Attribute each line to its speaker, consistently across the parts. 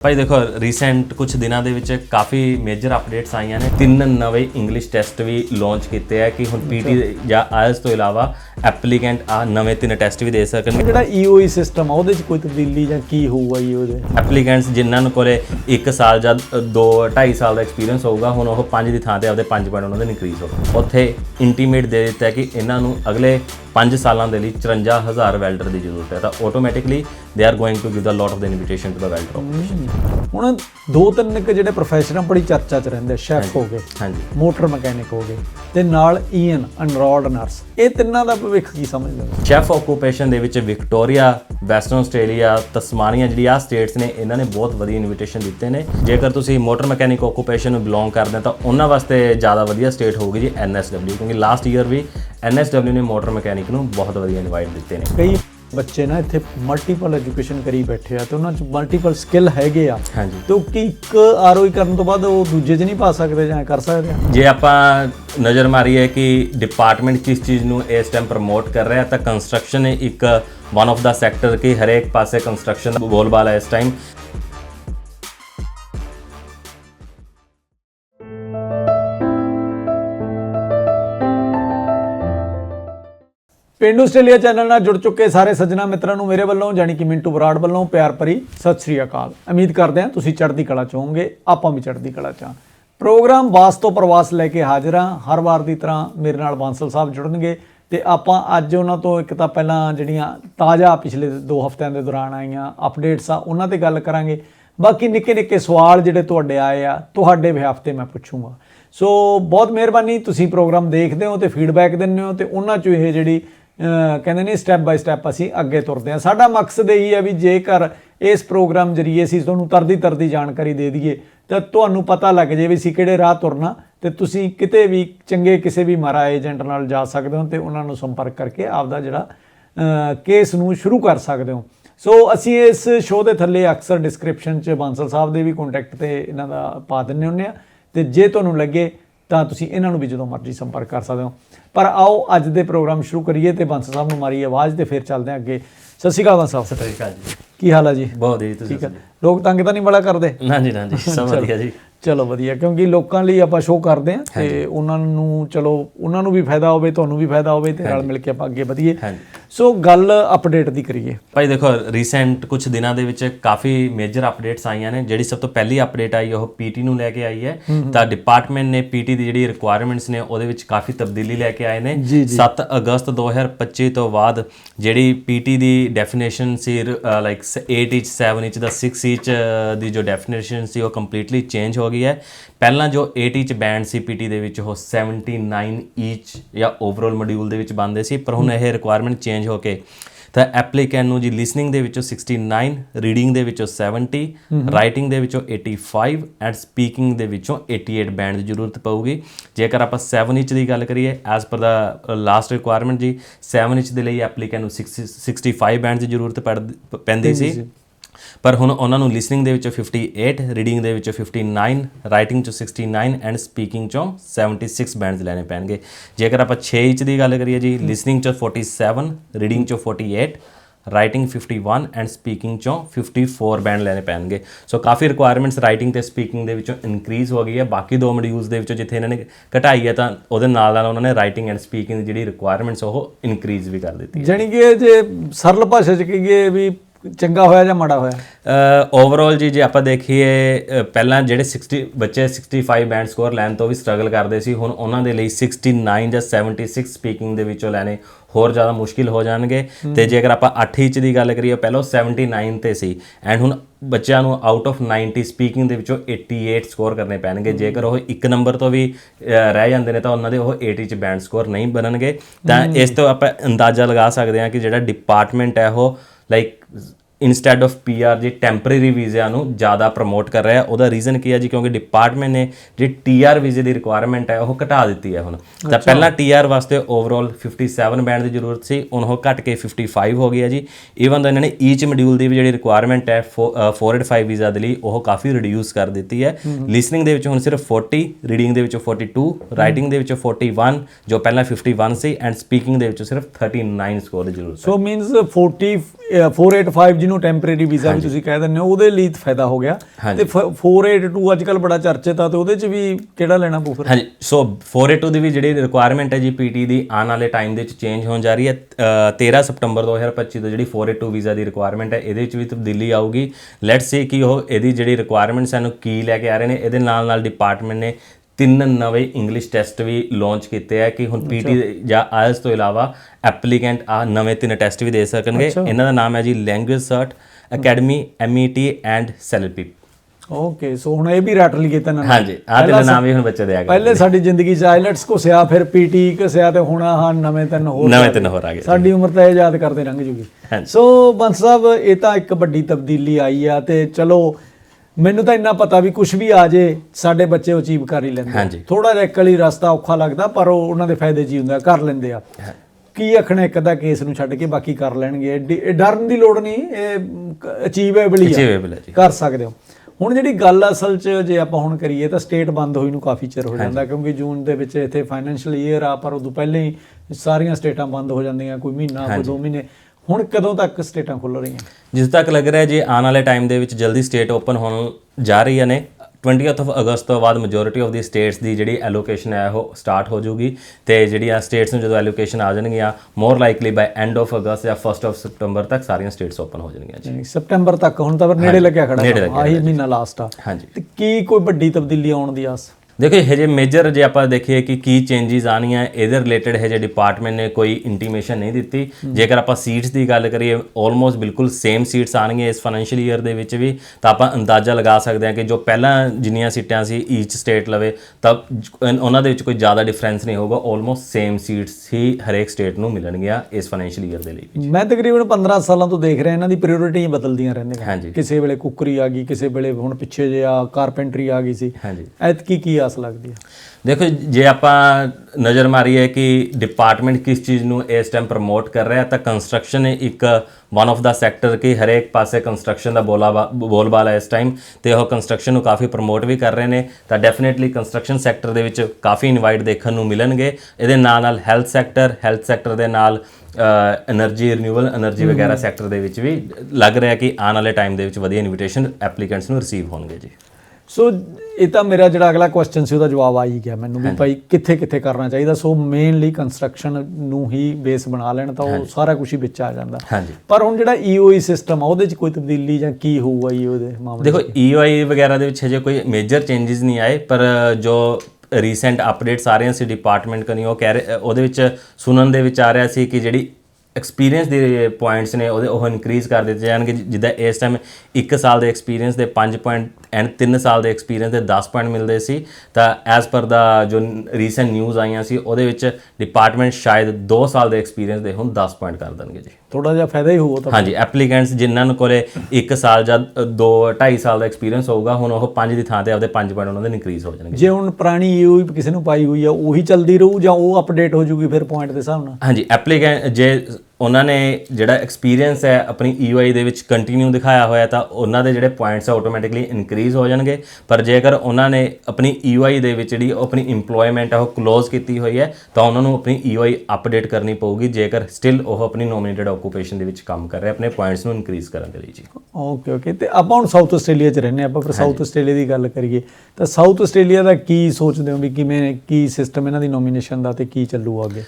Speaker 1: ਭਾਈ ਦੇਖੋ ਰੀਸੈਂਟ ਕੁਝ ਦਿਨਾਂ ਦੇ ਵਿੱਚ ਕਾਫੀ ਮੇਜਰ ਅਪਡੇਟਸ ਆਈਆਂ ਨੇ। ਤਿੰਨ ਨਵੇਂ ਇੰਗਲਿਸ਼ ਟੈਸਟ ਵੀ ਲਾਂਚ ਕੀਤੇ ਆ ਕਿ ਹੁਣ ਪੀਟੀ ਜਾਂ ਆਇਲਸ ਤੋਂ ਇਲਾਵਾ ਐਪਲੀਕੈਂਟ ਆ ਨਵੇਂ ਤਿੰਨ ਟੈਸਟ ਵੀ ਦੇ ਸਕਣਗੇ
Speaker 2: ਜਿਹੜਾ EOE ਸਿਸਟਮ ਆ ਉਹਦੇ ਚ ਕੋਈ ਤਬਦੀਲੀ ਜਾਂ ਕੀ ਹੋਊਗਾ ਜੀ ਉਹਦੇ?
Speaker 1: ਐਪਲੀਕੈਂਟਸ ਜਿਨ੍ਹਾਂ ਨੂੰ ਕੋਲੇ 1 ਸਾਲ ਜਾਂ 2 2.5 ਸਾਲ ਦਾ ਐਕਸਪੀਰੀਅੰਸ ਹੋਊਗਾ ਹੁਣ ਉਹ 5 ਦੀ ਥਾਂ ਤੇ ਆਪਦੇ 5 ਪੁਆਇੰਟ ਉਹਨਾਂ ਦੇ ਇਨਕਰੀਜ਼ ਹੋ ਉੱਥੇ ਇੰਟੀਮੇਟ ਦੇ ਦਿੱਤਾ ਕਿ ਇਹਨਾਂ ਨੂੰ ਅਗਲੇ 5 ਸਾਲਾਂ ਦੇ ਲਈ 54000 ਵੈਲਡਰ ਦੀ ਜ਼ਰੂਰਤ ਹੈ। ਤਾਂ automatically they are going to give the lot of the invitation to the welder
Speaker 2: ਹੁਣ ਦੋ ਤਿੰਨ ਇੱਕ ਜਿਹੜੇ ਪ੍ਰੋਫੈਸ਼ਨ ਆ ਬੜੀ ਚਰਚਾ ਚ ਰਹਿੰਦੇ ਸ਼ੈਫ ਹੋ ਗਏ
Speaker 1: ਹਾਂਜੀ।
Speaker 2: ਮੋਟਰ ਮਕੈਨਿਕ ਹੋ ਗਏ ਤੇ ਨਾਲ ਈਐਨ ਅਨਰੋਲਡ ਨਰਸ ਇਹ ਤਿੰਨਾਂ ਦਾ ਭਵਿੱਖ ਕੀ ਸਮਝਦੇ ਹੋ?
Speaker 1: ਸ਼ੈਫ ਆਕੂਪੇਸ਼ਨ ਦੇ ਵਿੱਚ ਵਿਕਟੋਰੀਆ ਵੈਸਟਰਨ ਆਸਟ੍ਰੇਲੀਆ ਤਸਮਾਨੀਆ ਜਿਹੜੀ ਆ ਸਟੇਟਸ ਨੇ ਇਹਨਾਂ ਨੇ ਬਹੁਤ ਵਧੀਆ ਇਨਵੀਟੇਸ਼ਨ ਦਿੱਤੇ ਨੇ। ਜੇਕਰ ਤੁਸੀਂ ਮੋਟਰ ਮਕੈਨਿਕ ਆਕੂਪੇਸ਼ਨ ਨੂੰ ਬਿਲੋਂਗ ਕਰਦੇ ਹੋ ਤਾਂ ਉਹਨਾਂ ਵਾਸਤੇ ਜ਼ਿਆਦਾ ਵਧੀਆ ਸਟੇਟ ਹੋਊਗੀ ਜੀ ਐਨਐਸਡਬਲਿਊ ਕਿਉਂਕਿ ਲਾਸਟ ਈਅਰ ਵੀ ਐਨਐਸਡਬਲਿਊ ਨੇ ਮੋਟਰ ਮਕੈਨਿਕ ਨੂੰ ਬਹੁਤ ਵਧੀਆ ਇਨਵਾਈਟ ਦਿੱਤੇ ਨੇ।
Speaker 2: ਕਈ ਬੱਚੇ ਨਾ ਇੱਥੇ ਮਲਟੀਪਲ ਐਜੂਕੇਸ਼ਨ ਕਰੀ ਬੈਠੇ ਆ ਤੇ ਉਹਨਾਂ ਚ ਮਲਟੀਪਲ ਸਕਿੱਲ ਹੈਗੇ ਆ।
Speaker 1: ਹਾਂਜੀ।
Speaker 2: ਤੇ ਉਹ ਕੀ ਇੱਕ ਆਰਓਈ ਕਰਨ ਤੋਂ ਬਾਅਦ ਉਹ ਦੂਜੇ 'ਚ ਨਹੀਂ ਪਾ ਸਕਦੇ ਜਾਂ ਕਰ ਸਕਦੇ ਆ?
Speaker 1: ਜੇ ਆਪਾਂ ਨਜ਼ਰ ਮਾਰੀਏ ਕਿ ਡਿਪਾਰਟਮੈਂਟ ਕਿਸ ਚੀਜ਼ ਨੂੰ ਇਸ ਟਾਈਮ ਪ੍ਰਮੋਟ ਕਰ ਰਿਹਾ ਤਾਂ ਕੰਸਟਰਕਸ਼ਨ ਇੱਕ ਵਨ ਆਫ ਦਾ ਸੈਕਟਰ ਕਿ ਹਰੇਕ ਪਾਸੇ ਕੰਸਟਰਕਸ਼ਨ ਦਾ ਬੋਲਬਾਲਾ ਹੈ ਇਸ ਟਾਈਮ
Speaker 2: ਪਿੰਡ ਆਸਟ੍ਰੇਲੀਆ ਚੈਨਲ ਨਾਲ ਜੁੜ ਚੁੱਕੇ ਸਾਰੇ ਸੱਜਣਾ ਮਿੱਤਰਾਂ ਨੂੰ ਮੇਰੇ ਵੱਲੋਂ ਜਾਨੀ ਕਿ ਮਿੰਟੂ ਬਰਾੜ ਵੱਲੋਂ, ਪਿਆਰ ਭਰੀ ਸਤਿ ਸ੍ਰੀ ਅਕਾਲ। ਉਮੀਦ ਕਰਦੇ ਹਾਂ ਤੁਸੀਂ ਚੜ੍ਹਦੀ ਕਲਾ ਚ ਹੋਵੋਗੇ, ਆਪਾਂ ਵੀ ਚੜ੍ਹਦੀ ਕਲਾ ਚ ਹਾਂ। ਪ੍ਰੋਗਰਾਮ ਵਾਸ ਤੋਂ ਪ੍ਰਵਾਸ ਲੈ ਕੇ ਹਾਜ਼ਰ ਹਾਂ। ਹਰ ਵਾਰ ਦੀ ਤਰ੍ਹਾਂ ਮੇਰੇ ਨਾਲ ਬਾਂਸਲ ਸਾਹਿਬ ਜੁੜਨਗੇ ਤੇ ਆਪਾਂ ਅੱਜ ਉਹਨਾਂ ਤੋਂ ਇੱਕ ਤਾਂ ਪਹਿਲਾਂ ਜਿਹੜੀਆਂ ਤਾਜ਼ਾ ਪਿਛਲੇ 2 ਹਫ਼ਤਿਆਂ ਦੇ ਦੌਰਾਨ ਆਈਆਂ ਅਪਡੇਟਸ ਆ, ਉਹਨਾਂ ਤੇ ਗੱਲ ਕਰਾਂਗੇ। ਬਾਕੀ ਨਿੱਕੇ ਨਿੱਕੇ ਸਵਾਲ ਜਿਹੜੇ ਤੁਹਾਡੇ ਆਏ ਆ, ਤੁਹਾਡੇ ਬਿਹਾਫ ਤੇ ਮੈਂ ਪੁੱਛੂੰਗਾ। ਸੋ ਬਹੁਤ ਮਿਹਰਬਾਨੀ, ਤੁਸੀਂ ਪ੍ਰੋਗਰਾਮ ਦੇਖਦੇ ਹੋ ਤੇ ਫੀਡਬੈਕ ਦਿੰਦੇ ਹੋ ਤੇ ਉਹਨਾਂ ਚੋਂ ਇਹ ਜਿਹੜੀ ਕਹਿੰਦੇ ਨੇ ਸਟੈਪ ਬਾਈ ਸਟੈਪ ਅਸੀਂ ਅੱਗੇ ਤੁਰਦੇ ਹਾਂ। ਸਾਡਾ ਮਕਸਦ ਇਹੀ ਹੈ ਵੀ ਜੇਕਰ ਇਸ ਪ੍ਰੋਗਰਾਮ ਜਰੀਏ ਅਸੀਂ ਤੁਹਾਨੂੰ ਤਰਦੀ ਤਰਦੀ ਜਾਣਕਾਰੀ ਦੇ ਦਈਏ, ਤਾਂ ਤੁਹਾਨੂੰ ਪਤਾ ਲੱਗ ਜੇ ਵੀ ਅਸੀਂ ਕਿਹੜੇ ਰਾਹ ਤੁਰਨਾ ਤੇ ਤੁਸੀਂ ਕਿਤੇ ਵੀ ਚੰਗੇ ਕਿਸੇ ਵੀ ਮਾਰਾ ਏਜੰਟ ਨਾਲ ਜਾ ਸਕਦੇ ਹੋ ਤੇ ਉਹਨਾਂ ਨੂੰ ਸੰਪਰਕ ਕਰਕੇ ਆਪਦਾ ਜਿਹੜਾ ਕੇਸ ਨੂੰ ਸ਼ੁਰੂ ਕਰ ਸਕਦੇ ਹੋ। ਸੋ ਅਸੀਂ ਇਸ ਸ਼ੋਅ ਦੇ ਥੱਲੇ ਅਕਸਰ ਡਿਸਕ੍ਰਿਪਸ਼ਨ 'ਚ ਬਾਂਸਲ ਸਾਹਿਬ ਦੇ ਵੀ ਕੰਟੈਕਟ ਤੇ ਇਹਨਾਂ ਦਾ ਪਾ ਦਿੰਨੇ ਹੁੰਨੇ ਆ ਤੇ ਜੇ ਤੁਹਾਨੂੰ ਲੱਗੇ ਤਾਂ ਤੁਸੀਂ ਇਹਨਾਂ ਨੂੰ ਵੀ ਜਦੋਂ ਮਰਜ਼ੀ ਸੰਪਰਕ ਕਰ ਸਕਦੇ ਹੋ। ਪਰ ਆਓ ਅੱਜ ਦੇ ਪ੍ਰੋਗਰਾਮ ਸ਼ੁਰੂ ਕਰੀਏ ਤੇ ਬਾਂਸਲ ਸਾਹਿਬ ਨੂੰ ਮਾਰੀ ਆਵਾਜ਼ ਤੇ ਫਿਰ ਚੱਲਦੇ ਹਾਂ ਅੱਗੇ। ਸਤਿ ਸ਼੍ਰੀ ਅਕਾਲ ਬਾਂਸਲ ਸਾਹਿਬ।
Speaker 1: ਠੀਕ ਹੈ ਜੀ।
Speaker 2: ਕੀ ਹਾਲ ਹੈ ਜੀ?
Speaker 1: ਬਹੁਤ ਜੀ ਤੁਸੀਂ
Speaker 2: ਠੀਕ ਹੈ ਲੋਕ ਤੰਗ ਤਾਂ ਨਹੀਂ ਬੜਾ ਕਰਦੇ?
Speaker 1: ਨਾ ਜੀ ਨਾ ਜੀ ਸਭ ਵਧੀਆ ਜੀ।
Speaker 2: ਚਲੋ ਵਧੀਆ ਕਿਉਂਕਿ ਲੋਕਾਂ ਲਈ ਆਪਾਂ ਸ਼ੋਅ ਕਰਦੇ ਹਾਂ ਤੇ ਉਹਨਾਂ ਨੂੰ ਚਲੋ ਉਹਨਾਂ ਨੂੰ ਵੀ ਫਾਇਦਾ ਹੋਵੇ ਤੁਹਾਨੂੰ ਵੀ ਫਾਇਦਾ ਹੋਵੇ ਤੇ ਨਾਲ ਮਿਲ ਕੇ ਆਪਾਂ ਅੱਗੇ ਵਧੀਏ।
Speaker 1: ਹਾਂਜੀ।
Speaker 2: ਸੋ ਗੱਲ ਅਪਡੇਟ ਦੀ ਕਰੀਏ।
Speaker 1: ਭਾਈ ਦੇਖੋ ਰੀਸੈਂਟ ਕੁਝ ਦਿਨਾਂ ਦੇ ਵਿੱਚ ਕਾਫੀ ਮੇਜਰ ਅਪਡੇਟਸ ਆਈਆਂ ਨੇ। ਜਿਹੜੀ ਸਭ ਤੋਂ ਪਹਿਲੀ ਅਪਡੇਟ ਆਈ ਉਹ ਪੀਟੀ ਨੂੰ ਲੈ ਕੇ ਆਈ ਹੈ। ਤਾਂ ਡਿਪਾਰਟਮੈਂਟ ਨੇ ਪੀਟੀ ਦੀ ਜਿਹੜੀ ਰਿਕੁਆਇਰਮੈਂਟਸ ਨੇ ਉਹਦੇ ਵਿੱਚ ਕਾਫੀ ਤਬਦੀਲੀ ਲੈ ਕੇ ਆਏ ਨੇ।
Speaker 2: ਜੀ,
Speaker 1: 7 ਅਗਸਤ 2025 ਤੋਂ ਬਾਅਦ ਜਿਹੜੀ ਪੀਟੀ ਦੀ ਡੈਫੀਨੇਸ਼ਨ ਸੀ ਲਾਈਕ 8 ਇੰਚ 7 ਇੰਚ ਦਾ 6 ਇੰਚ ਦੀ ਜੋ ਡੈਫੀਨੇਸ਼ਨ ਸੀ ਉਹ ਕੰਪਲੀਟਲੀ ਚੇਂਜ ਹੋ ਗਈ ਹੈ। ਪਹਿਲਾਂ ਜੋ 8 ਇੰਚ ਬੈਂਡ ਸੀ ਪੀਟੀ ਦੇ ਵਿੱਚ ਉਹ 79 ਇੰਚ ਜਾਂ ਓਵਰਆਲ ਮੋਡਿਊਲ ਦੇ ਵਿੱਚ ਬੰਦੇ ਸੀ ਪਰ ਹੁਣ ਇਹ ਰਿਕੁਆਇਰਮੈਂਟ ਚੇਂਜ ਹੋ ਕੇ ਤਾਂ ਐਪਲੀਕੈਂਟ ਨੂੰ ਜੀ ਲਿਸਨਿੰਗ ਦੇ ਵਿੱਚੋਂ 69 ਰੀਡਿੰਗ ਦੇ ਵਿੱਚੋਂ 70 ਰਾਈਟਿੰਗ ਦੇ ਵਿੱਚੋਂ 85 ਐਂਡ ਸਪੀਕਿੰਗ ਦੇ ਵਿੱਚੋਂ 88 ਬੈਂਡ ਦੀ ਜ਼ਰੂਰਤ ਪਊਗੀ। ਜੇਕਰ ਆਪਾਂ 7 ਇੰਚ ਦੀ ਗੱਲ ਕਰੀਏ ਐਸ ਪਰ ਦਾ ਲਾਸਟ ਰਿਕੁਆਇਰਮੈਂਟ ਜੀ 7 ਇੰਚ ਦੇ ਲਈ ਐਪਲੀਕੈਂਟ ਨੂੰ 60 65 ਬੈਂਡ ਦੀ ਜ਼ਰੂਰਤ ਪੈਂਦੀ ਸੀ। ਪਰ ਹੁਣ ਉਹਨਾਂ ਨੂੰ ਲਿਸਨਿੰਗ ਦੇ ਵਿੱਚੋਂ 58 ਰੀਡਿੰਗ ਦੇ ਵਿੱਚੋਂ 59 ਰਾਈਟਿੰਗ ਚੋਂ 69 ਐਂਡ ਸਪੀਕਿੰਗ ਚੋਂ 76 ਬੈਂਡਸ ਲੈਣੇ ਪੈਣਗੇ। ਜੇਕਰ ਆਪਾਂ 6 ਇੰਚ ਦੀ ਗੱਲ ਕਰੀਏ ਜੀ ਲਿਸਨਿੰਗ ਚੋਂ 47 ਰੀਡਿੰਗ ਚੋਂ 48 ਰਾਈਟਿੰਗ 51 ਐਂਡ ਸਪੀਕਿੰਗ ਚੋਂ 54 ਬੈਂਡ ਲੈਣੇ ਪੈਣਗੇ। ਸੋ ਕਾਫੀ ਰਿਕੁਆਇਰਮੈਂਟਸ ਰਾਈਟਿੰਗ ਤੇ ਸਪੀਕਿੰਗ ਦੇ ਵਿੱਚੋਂ ਇਨਕਰੀਜ਼ ਹੋ ਗਈ ਹੈ। ਬਾਕੀ ਦੋ ਮੋਡਿਊਲਸ ਦੇ ਵਿੱਚੋਂ ਜਿੱਥੇ ਇਹਨਾਂ ਨੇ ਘਟਾਈ ਹੈ ਤਾਂ ਉਹਦੇ ਨਾਲ ਨਾਲ ਉਹਨਾਂ ਨੇ ਰਾਈਟਿੰਗ ਐਂਡ ਸਪੀਕਿੰਗ ਦੀ ਜਿਹੜੀ ਰਿਕੁਆਇਰਮੈਂਟਸ ਉਹ ਇਨਕਰੀਜ਼ ਵੀ ਕਰ ਦਿੱਤੀ
Speaker 2: ਜਾਣੀ ਕਿ ਜੇ ਸਰਲ ਭਾਸ਼ਾ ਚ ਕਹੀਏ ਵੀ ਚੰਗਾ ਹੋਇਆ ਜਾਂ ਮਾੜਾ ਹੋਇਆ?
Speaker 1: ਓਵਰਆਲ ਜੀ ਜੇ ਆਪਾਂ ਦੇਖੀਏ ਪਹਿਲਾਂ ਜਿਹੜੇ 60 ਬੱਚੇ 65 ਬੈਂਡ ਸਕੋਰ ਲੈਣ ਤੋਂ ਵੀ ਸਟਰਗਲ ਕਰਦੇ ਸੀ ਹੁਣ ਉਹਨਾਂ ਦੇ ਲਈ 69 ਜਾਂ 76 ਸਪੀਕਿੰਗ ਦੇ ਵਿੱਚੋਂ ਲੈਣੇ ਹੋਰ ਜ਼ਿਆਦਾ ਮੁਸ਼ਕਿਲ ਹੋ ਜਾਣਗੇ। ਤੇ ਜੇਕਰ ਆਪਾਂ 8 ਇੰਚ ਦੀ ਗੱਲ ਕਰੀਏ ਪਹਿਲਾਂ ਉਹ 79 ਤੇ ਸੀ। ਐਂਡ ਹੁਣ ਬੱਚਿਆਂ ਨੂੰ ਆਊਟ ਆਫ 90 ਸਪੀਕਿੰਗ ਦੇ ਵਿੱਚੋਂ 88 ਸਕੋਰ ਕਰਨੇ ਪੈਣਗੇ। ਜੇਕਰ ਉਹ ਇੱਕ ਨੰਬਰ ਤੋਂ ਵੀ ਰਹਿ ਜਾਂਦੇ ਨੇ ਤਾਂ ਉਹਨਾਂ ਦੇ ਉਹ 80 ਚ ਬੈਂਡ ਸਕੋਰ ਨਹੀਂ ਬਣਨਗੇ। ਤਾਂ ਇਸ ਤੋਂ ਆਪਾਂ ਅੰਦਾਜ਼ਾ ਲਗਾ ਸਕਦੇ ਹਾਂ ਕਿ ਜਿਹੜਾ ਡਿਪਾਰਟਮੈਂਟ ਹੈ ਉਹ ਲਾਈਕ ਇਨਸਟੈਡ ਆਫ ਪੀਆਰ ਜੀ ਟੈਂਪਰੇਰੀ ਵੀਜ਼ਿਆਂ ਨੂੰ ਜ਼ਿਆਦਾ ਪ੍ਰਮੋਟ ਕਰ ਰਿਹਾ ਹੈ ਉਹਦਾ ਰੀਜ਼ਨ ਕੀ ਹੈ ਜੀ? ਕਿਉਂਕਿ ਡਿਪਾਰਟਮੈਂਟ ਨੇ ਜਿਹੜੀ ਟੀਆਰ ਵੀਜ਼ੇ ਦੀ ਰਿਕੁਆਇਰਮੈਂਟ ਹੈ ਉਹ ਘਟਾ ਦਿੱਤੀ ਹੈ ਹੁਣ। ਤਾਂ ਪਹਿਲਾਂ ਟੀਆਰ ਵਾਸਤੇ ਓਵਰਆਲ 57 ਬੈਂਡ ਦੀ ਜ਼ਰੂਰਤ ਸੀ ਹੁਣ ਉਹ ਘਟ ਕੇ 55 ਹੋ ਗਈ ਹੈ ਜੀ। ਈਵਨ ਤਾਂ ਇਹਨਾਂ ਨੇ ਈਚ ਮੋਡਿਊਲ ਦੀ ਵੀ ਜਿਹੜੀ ਰਿਕੁਆਇਰਮੈਂਟ ਹੈ 485 ਵੀਜ਼ਾ ਦੇ ਲਈ ਉਹ ਕਾਫੀ ਰਿਡਿਊਸ ਕਰ ਦਿੱਤੀ ਹੈ। ਲਿਸਨਿੰਗ ਦੇ ਵਿੱਚ ਹੁਣ ਸਿਰਫ 40 ਰੀਡਿੰਗ ਦੇ ਵਿੱਚੋਂ 42 ਰਾਈਟਿੰਗ ਦੇ ਵਿੱਚੋਂ 41 ਜੋ ਪਹਿਲਾਂ 51 ਸੀ ਐਂਡ ਸਪੀਕਿੰਗ ਦੇ ਵਿੱਚੋਂ ਸਿਰਫ 39 ਸਕੋਰ ਦੀ ਜ਼ਰੂਰਤ
Speaker 2: ਸੋ ਮੀਨਸ 40 ਅ, 485 ਜਿਹਨੂੰ ਟੈਂਪਰੇਰੀ ਵੀਜ਼ਾ ਵੀ ਤੁਸੀਂ ਕਹਿ ਦਿੰਦੇ ਹੋ ਉਹਦੇ ਲਈ ਫਾਇਦਾ ਹੋ ਗਿਆ। ਤੇ 482 ਅੱਜ ਕੱਲ ਬੜਾ ਚਰਚਿਤ ਆ ਤੇ ਉਹਦੇ ਚ ਵੀ ਕਿਹੜਾ ਲੈਣਾ ਪਊ ਫਿਰ?
Speaker 1: ਹਾਂਜੀ ਸੋ 482 ਦੀ ਵੀ ਜਿਹੜੀ ਰਿਕੁਆਇਰਮੈਂਟ ਹੈ ਜੀ ਪੀਟੀ ਦੀ ਆਉਣ ਵਾਲੇ ਟਾਈਮ ਦੇ ਵਿੱਚ ਚੇਂਜ ਹੋਣ ਜਾ ਰਹੀ ਹੈ। ਅ, 13 ਸਤੰਬਰ 2025 ਤੋਂ ਜਿਹੜੀ 482 ਵੀਜ਼ਾ ਦੀ ਰਿਕੁਆਇਰਮੈਂਟ ਹੈ ਇਹਦੇ ਵਿੱਚ ਵੀ ਤਬਦੀਲੀ ਆਊਗੀ। ਲੈਟਸ ਸੀ ਕਿ ਉਹ ਇਹਦੀ ਜਿਹੜੀ ਰਿਕੁਆਇਰਮੈਂਟਸ ਹਨ ਕੀ ਲੈ ਕੇ ਆ ਰਹੇ ਨੇ ਇਹਦੇ ਨਾਲ ਨਾਲ ਡਿਪਾਰਟਮੈਂਟ ਨੇ ਤਿੰਨ ਨਵੇਂ ਇੰਗਲਿਸ਼ ਟੈਸਟ ਵੀ ਲਾਂਚ ਕੀਤੇ ਆ ਕਿ ਹੁਣ ਪੀਟੀ ਜਾਂ ਆਇਲਸ ਤੋਂ ਇਲਾਵਾ ਐਪਲੀਕੈਂਟ ਆ ਨਵੇਂ ਤਿੰਨ ਟੈਸਟ ਵੀ ਦੇ ਸਕਣਗੇ। ਇਹਨਾਂ ਦਾ ਨਾਮ ਹੈ ਜੀ language cert academy MET and CELPIP
Speaker 2: okay so ਹੁਣ ਇਹ ਵੀ ਰੱਟ ਲਈਏ ਤਾਂ ਨਾ।
Speaker 1: ਹਾਂਜੀ ਆਹ ਤਿੰਨ ਨਾਮ ਵੀ ਹੁਣ ਬੱਚੇ ਦੇ ਆ ਗਏ।
Speaker 2: ਪਹਿਲੇ ਸਾਡੀ ਜ਼ਿੰਦਗੀ ਚ ਆਈਲੈਟਸ ਘੁਸਿਆ ਫਿਰ ਪੀਟੀ ਘੁਸਿਆ ਤੇ ਹੁਣ ਆਹ ਨਵੇਂ ਤਿੰਨ ਹੋਰ
Speaker 1: ਨਵੇਂ ਤਿੰਨ ਹੋਰ ਆ ਗਏ।
Speaker 2: ਸਾਡੀ ਉਮਰ ਤਾਂ ਇਹ ਯਾਦ ਕਰਦੇ ਲੰਘ ਜੂਗੀ। ਸੋ ਬੰਸ ਸਾਹਿਬ ਇਹ ਤਾਂ ਇੱਕ ਵੱਡੀ ਤਬਦੀਲੀ ਆਈ ਆ ਤੇ ਚਲੋ ਮੈਨੂੰ ਤਾਂ ਇੰਨਾ ਪਤਾ ਵੀ ਕੁਝ ਵੀ ਆ ਜੇ ਸਾਡੇ ਬੱਚੇ ਅਚੀਵ ਕਰ ਹੀ ਲੈਂਦੇ। ਥੋੜਾ ਜਿਹਾ ਇਕਲੀ ਰਸਤਾ ਔਖਾ ਲੱਗਦਾ ਪਰ ਉਹ ਉਹਨਾਂ ਦੇ ਫਾਇਦੇ ਜੀ ਹੁੰਦਾ ਕਰ ਲੈਂਦੇ ਆ। ਕੀ ਆਖਣਾ ਇੱਕ ਅੱਧਾ ਕੇਸ ਨੂੰ ਛੱਡ ਕੇ ਬਾਕੀ ਕਰ ਲੈਣਗੇ? ਇਹ ਡਰਨ ਦੀ ਲੋੜ ਨਹੀਂ ਇਹ ਅਚੀਵੇਬਲ ਹੀ
Speaker 1: ਹੈ।
Speaker 2: ਕਰ ਸਕਦੇ ਹੋ। ਹੁਣ ਜਿਹੜੀ ਗੱਲ ਅਸਲ 'ਚ ਜੇ ਆਪਾਂ ਹੁਣ ਕਰੀਏ ਤਾਂ ਸਟੇਟ ਬੰਦ ਹੋਈ ਨੂੰ ਕਾਫੀ ਚਿਰ ਹੋ ਜਾਂਦਾ ਕਿਉਂਕਿ ਜੂਨ ਦੇ ਵਿੱਚ ਇੱਥੇ ਫਾਈਨੈਂਸ਼ੀਅਲ ਈਅਰ ਆ ਪਰ ਉਦੋਂ ਪਹਿਲਾਂ ਹੀ ਸਾਰੀਆਂ ਸਟੇਟਾਂ ਬੰਦ ਹੋ ਜਾਂਦੀਆਂ ਕੋਈ ਮਹੀਨਾ ਕੋਈ ਦੋ ਮਹੀਨੇ। ਹੁਣ ਕਦੋਂ ਤੱਕ ਸਟੇਟਾਂ ਖੁੱਲ ਰਹੀਆਂ?
Speaker 1: ਜਿਸ ਤੱਕ ਲੱਗ ਰਿਹਾ ਜੀ ਆਉਣ ਵਾਲੇ ਟਾਈਮ ਦੇ ਵਿੱਚ ਜਲਦੀ ਸਟੇਟ ਓਪਨ ਹੋਣ ਜਾ ਰਹੀਆਂ ਨੇ। 20th ਆਫ ਅਗਸਤ ਤੋਂ ਬਾਅਦ ਮੈਜੋਰਿਟੀ ਆਫ ਦੀ ਸਟੇਟਸ ਦੀ ਜਿਹੜੀ ਐਲੋਕੇਸ਼ਨ ਹੈ ਉਹ ਸਟਾਰਟ ਹੋ ਜਾਊਗੀ। ਤੇ ਜਿਹੜੀਆਂ ਸਟੇਟਸ ਨੂੰ ਜਦੋਂ ਐਲੋਕੇਸ਼ਨ ਆ ਜਾਣਗੀਆਂ more likely by end of August ਜਾਂ 1st ਆਫ ਸਤੰਬਰ ਤੱਕ ਸਾਰੀਆਂ ਸਟੇਟਸ ਓਪਨ ਹੋ ਜਾਣਗੀਆਂ ਜੀ।
Speaker 2: ਸਤੰਬਰ ਤੱਕ ਹੁਣ ਤਾਂ ਫਿਰ ਨੇੜੇ ਲੱਗਿਆ ਖੜਾ ਆਹੀ ਮਹੀਨਾ ਲਾਸਟ ਆ।
Speaker 1: ਹਾਂਜੀ।
Speaker 2: ਤੇ ਕੀ ਕੋਈ ਵੱਡੀ ਤਬਦੀਲੀ ਆਉਣ ਦੀ ਆਸ?
Speaker 1: ਦੇਖੋ ਹਜੇ ਮੇਜਰ ਜੇ ਆਪਾਂ ਦੇਖੀਏ ਕਿ ਕੀ ਚੇਂਜਸ ਆਣੀਆਂ ਇਹਦੇ ਰਿਲੇਟਡ ਹਜੇ ਡਿਪਾਰਟਮੈਂਟ ਨੇ ਕੋਈ ਇੰਟੀਮੇਸ਼ਨ ਨਹੀਂ ਦਿੱਤੀ। ਜੇਕਰ ਆਪਾਂ ਸੀਟਸ ਦੀ ਗੱਲ ਕਰੀਏ ਆਲਮੋਸਟ ਬਿਲਕੁਲ ਸੇਮ ਸੀਟਸ ਆਣਗੀਆਂ ਇਸ ਫਾਈਨੈਂਸ਼ੀਅਲ ਈਅਰ ਦੇ ਵਿੱਚ ਵੀ ਤਾਂ ਆਪਾਂ ਅੰਦਾਜ਼ਾ ਲਗਾ ਸਕਦੇ ਹਾਂ ਕਿ ਜੋ ਪਹਿਲਾਂ ਜਿੰਨੀਆਂ ਸੀਟਾਂ ਸੀ ਈਚ ਸਟੇਟ ਲਵੇ ਤਾਂ ਜ- ਉਹਨਾਂ ਦੇ ਵਿੱਚ ਕੋਈ ਜ਼ਿਆਦਾ ਡਿਫਰੈਂਸ ਨਹੀਂ ਹੋਊਗਾ। ਆਲਮੋਸਟ ਸੇਮ ਸੀਟਸ ਹੀ ਹਰੇਕ ਸਟੇਟ ਨੂੰ ਮਿਲਣਗੀਆਂ ਇਸ ਫਾਈਨੈਂਸ਼ੀਅਲ ਈਅਰ ਦੇ ਲਈ
Speaker 2: ਮੈਂ ਤਕਰੀਬਨ 15 ਸਾਲਾਂ ਤੋਂ ਦੇਖ ਰਿਹਾ ਇਹਨਾਂ ਦੀ ਪ੍ਰਾਇੋਰਟੀਆਂ ਬਦਲਦੀਆਂ ਰਹਿੰਦੀਆਂ। ਕਿਸੇ ਵੇਲੇ ਕੁੱਕਰੀ ਆ ਗਈ ਕਿਸੇ ਵੇਲੇ ਹੁਣ ਪਿੱਛੇ ਜੇ ਆ ਕਾਰਪੈਂਟਰੀ ਆ ਗਈ ਸੀ।
Speaker 1: ਹਾਂਜੀ।
Speaker 2: ਐਤਕੀ ਕੀ 10 ਲੱਖ ਦੀ
Speaker 1: ਦੇਖੋ ਜੇ ਆਪਾਂ ਨਜ਼ਰ ਮਾਰੀਏ ਕਿ ਡਿਪਾਰਟਮੈਂਟ ਕਿਸ ਚੀਜ਼ ਨੂੰ ਇਸ ਟਾਈਮ ਪ੍ਰਮੋਟ ਕਰ ਰਿਹਾ ਤਾਂ ਕੰਸਟਰਕਸ਼ਨ ਇੱਕ ਵਨ ਆਫ ਦਾ ਸੈਕਟਰ ਕਿ ਹਰੇਕ ਪਾਸੇ ਕੰਸਟਰਕਸ਼ਨ ਦਾ ਬੋਲਾ ਬੋਲਬਾਲਾ ਇਸ ਟਾਈਮ ਤੇ ਉਹ ਕੰਸਟਰਕਸ਼ਨ ਨੂੰ ਕਾਫੀ ਪ੍ਰਮੋਟ ਵੀ ਕਰ ਰਹੇ ਨੇ ਤਾਂ ਡੈਫੀਨਿਟਲੀ ਕੰਸਟਰਕਸ਼ਨ ਸੈਕਟਰ ਦੇ ਵਿੱਚ ਕਾਫੀ ਇਨਵਾਈਟ ਦੇਖਣ ਨੂੰ ਮਿਲਣਗੇ। ਇਹਦੇ ਨਾਲ ਨਾਲ ਹੈਲਥ ਸੈਕਟਰ ਹੈਲਥ ਸੈਕਟਰ ਦੇ ਨਾਲ ਐਨਰਜੀ ਰੀਨਿਊਅਲ ਐਨਰਜੀ ਵਗੈਰਾ ਸੈਕਟਰ ਦੇ ਵਿੱਚ ਵੀ ਲੱਗ ਰਿਹਾ ਕਿ ਆਉਣ ਵਾਲੇ ਟਾਈਮ ਦੇ ਵਿੱਚ ਵਧੀਆ ਇਨਵੀਟੇਸ਼ਨ ਐਪਲੀਕੈਂਟਸ ਨੂੰ ਰਿਸੀਵ ਹੋਣਗੇ ਜੀ।
Speaker 2: ਸੋ ਇਹ ਤਾਂ ਮੇਰਾ ਜਿਹੜਾ ਅਗਲਾ ਕੁਐਸਚਨ ਸੀ ਉਹਦਾ ਜਵਾਬ ਆ ਹੀ ਗਿਆ ਮੈਨੂੰ ਵੀ ਭਾਈ ਕਿੱਥੇ ਕਿੱਥੇ ਕਰਨਾ ਚਾਹੀਦਾ। ਸੋ ਮੇਨਲੀ ਕੰਸਟਰਕਸ਼ਨ ਨੂੰ ਹੀ ਬੇਸ ਬਣਾ ਲੈਣ ਤਾਂ ਉਹ ਸਾਰਾ ਕੁਝ ਹੀ ਵਿੱਚ ਆ ਜਾਂਦਾ। ਪਰ ਹੁਣ ਜਿਹੜਾ ਈਓਈ ਸਿਸਟਮ ਆ ਉਹਦੇ 'ਚ ਕੋਈ ਤਬਦੀਲੀ ਜਾਂ ਕੀ ਹੋਊਗਾ ਈਓ ਦੇ ਮਾਮਲੇ?
Speaker 1: ਦੇਖੋ EOI ਵਗੈਰਾ ਦੇ ਵਿੱਚ ਹਜੇ ਕੋਈ ਮੇਜਰ ਚੇਂजेस ਨਹੀਂ ਆਏ ਪਰ ਜੋ ਰੀਸੈਂਟ ਅਪਡੇਟਸ ਆ ਰਹੇ ਸੀ ਡਿਪਾਰਟਮੈਂਟ ਕਨੀ ਉਹ ਕਹਿ ਰਹੇ ਉਹਦੇ ਵਿੱਚ ਸੁਣਨ ਦੇ ਵਿੱਚ ਆ ਰਿਹਾ ਸੀ ਕਿ ਜਿਹੜੀ ਐਕਸਪੀਰੀਅੰਸ ਦੇ ਪੁਆਇੰਟਸ ਨੇ ਉਹਦੇ ਉਹ ਇਨਕਰੀਜ਼ ਕਰ ਦਿੱਤੇ ਜਾਣਗੇ। ਜਿੱਦਾਂ ਇਸ ਟਾਈਮ 1 ਸਾਲ ਦੇ ਐਕਸਪੀਰੀਅੰਸ ਦੇ 5 ਪੁਆਇੰਟ ਐਂਡ 3 ਸਾਲ ਦੇ ਐਕਸਪੀਰੀਅੰਸ ਦੇ 10 ਪੁਆਇੰਟ ਮਿਲਦੇ ਸੀ। ਤਾਂ ਐਜ਼ ਪਰ ਦਾ ਜੋ ਰੀਸੈਂਟ ਨਿਊਜ਼ ਆਈਆਂ ਸੀ ਉਹਦੇ ਵਿੱਚ ਡਿਪਾਰਟਮੈਂਟ ਸ਼ਾਇਦ 2 ਸਾਲ ਦੇ ਐਕਸਪੀਰੀਅੰਸ ਦੇ ਹੁਣ 10 ਪੁਆਇੰਟ ਕਰ ਦੇਣਗੇ ਜੀ।
Speaker 2: ਥੋੜਾ ਜਿਹਾ ਫਾਇਦਾ ਹੀ ਹੋਊ ਤਾਂ
Speaker 1: ਹਾਂਜੀ ਐਪਲੀਕੈਂਟਸ ਜਿਨ੍ਹਾਂ ਨੂੰ ਕੋਲੇ 1 ਸਾਲ ਜਾਂ 2 2.5 ਸਾਲ ਦਾ ਐਕਸਪੀਰੀਅੰਸ ਹੋਊਗਾ ਹੁਣ ਉਹ 5 ਦੀ ਥਾਂ ਤੇ ਆਪਦੇ 5 ਪੁਆਇੰਟ ਉਹਨਾਂ ਦੇ ਇਨਕਰੀਜ਼ ਹੋ ਜਾਣਗੇ।
Speaker 2: ਜੇ ਹੁਣ ਪੁਰਾਣੀ ਈਓਈ ਕਿਸੇ ਨੂੰ ਪਾਈ ਹੋਈ ਆ ਉਹੀ ਚੱਲਦੀ ਰਹੂ ਜਾਂ ਉਹ ਅਪਡੇਟ ਹੋ ਜੂਗੀ ਫਿਰ ਪੁਆਇੰਟ ਦੇ ਹਿਸਾਬ ਨਾਲ?
Speaker 1: ਹਾਂਜੀ ਐਪਲੀਕੈਂਟ ਜੇ ਉਹਨਾਂ ਨੇ ਜਿਹੜਾ ਐਕਸਪੀਰੀਅੰਸ ਹੈ ਆਪਣੀ EOI ਦੇ ਵਿੱਚ ਕੰਟੀਨਿਊ ਦਿਖਾਇਆ ਹੋਇਆ ਤਾਂ ਉਹਨਾਂ ਦੇ ਜਿਹੜੇ ਪੁਆਇੰਟਸ ਆਟੋਮੈਟਿਕਲੀ ਇਨਕਰੀਜ਼ ਹੋ ਜਾਣਗੇ। ਪਰ ਜੇਕਰ ਉਹਨਾਂ ਨੇ ਆਪਣੀ EOI ਦੇ ਵਿੱਚ ਜਿਹੜੀ ਆਪਣੀ EMPLOYMENT ਹੈ ਉਹ ক্লোਜ਼ ਕੀਤੀ ਹੋਈ ਹੈ ਤਾਂ ਉਹਨਾਂ ਨੂੰ ਆਪਣੀ EOI ਅਪਡੇਟ ਕਰਨੀ ਪਊਗੀ ਜੇਕਰ ਸਟਿਲ ਉਹ ਆਪਣੀ ਨੋਮੀਨੇਟਡ ਆਕੂਪੇਸ਼ਨ ਦੇ ਵਿੱਚ ਕੰਮ ਕਰ ਰਿਹਾ ਆਪਣੇ ਪੁਆਇੰਟਸ ਨੂੰ ਇਨਕਰੀਜ਼ ਕਰਨ ਦੇ ਲਈ ਜੀ।
Speaker 2: ਓਕੇ ਓਕੇ ਤੇ ਆਪਾਂ ਹੁਣ ਸਾਊਥ ਆਸਟ੍ਰੇਲੀਆ 'ਚ ਰਹਿੰਦੇ ਆਪਾਂ ਫਿਰ ਸਾਊਥ ਆਸਟ੍ਰੇਲੀਆ ਦੀ ਗੱਲ ਕਰੀਏ ਤਾਂ ਸਾਊਥ ਆਸਟ੍ਰੇਲੀਆ ਦਾ ਕੀ ਸੋਚਦੇ ਹੋ ਵੀ ਕਿਵੇਂ ਕੀ ਸਿਸਟਮ ਇਹਨਾਂ ਦੀ ਨੋਮੀਨੇਸ਼ਨ ਦਾ ਤੇ ਕੀ ਚੱਲੂ ਅੱਗੇ?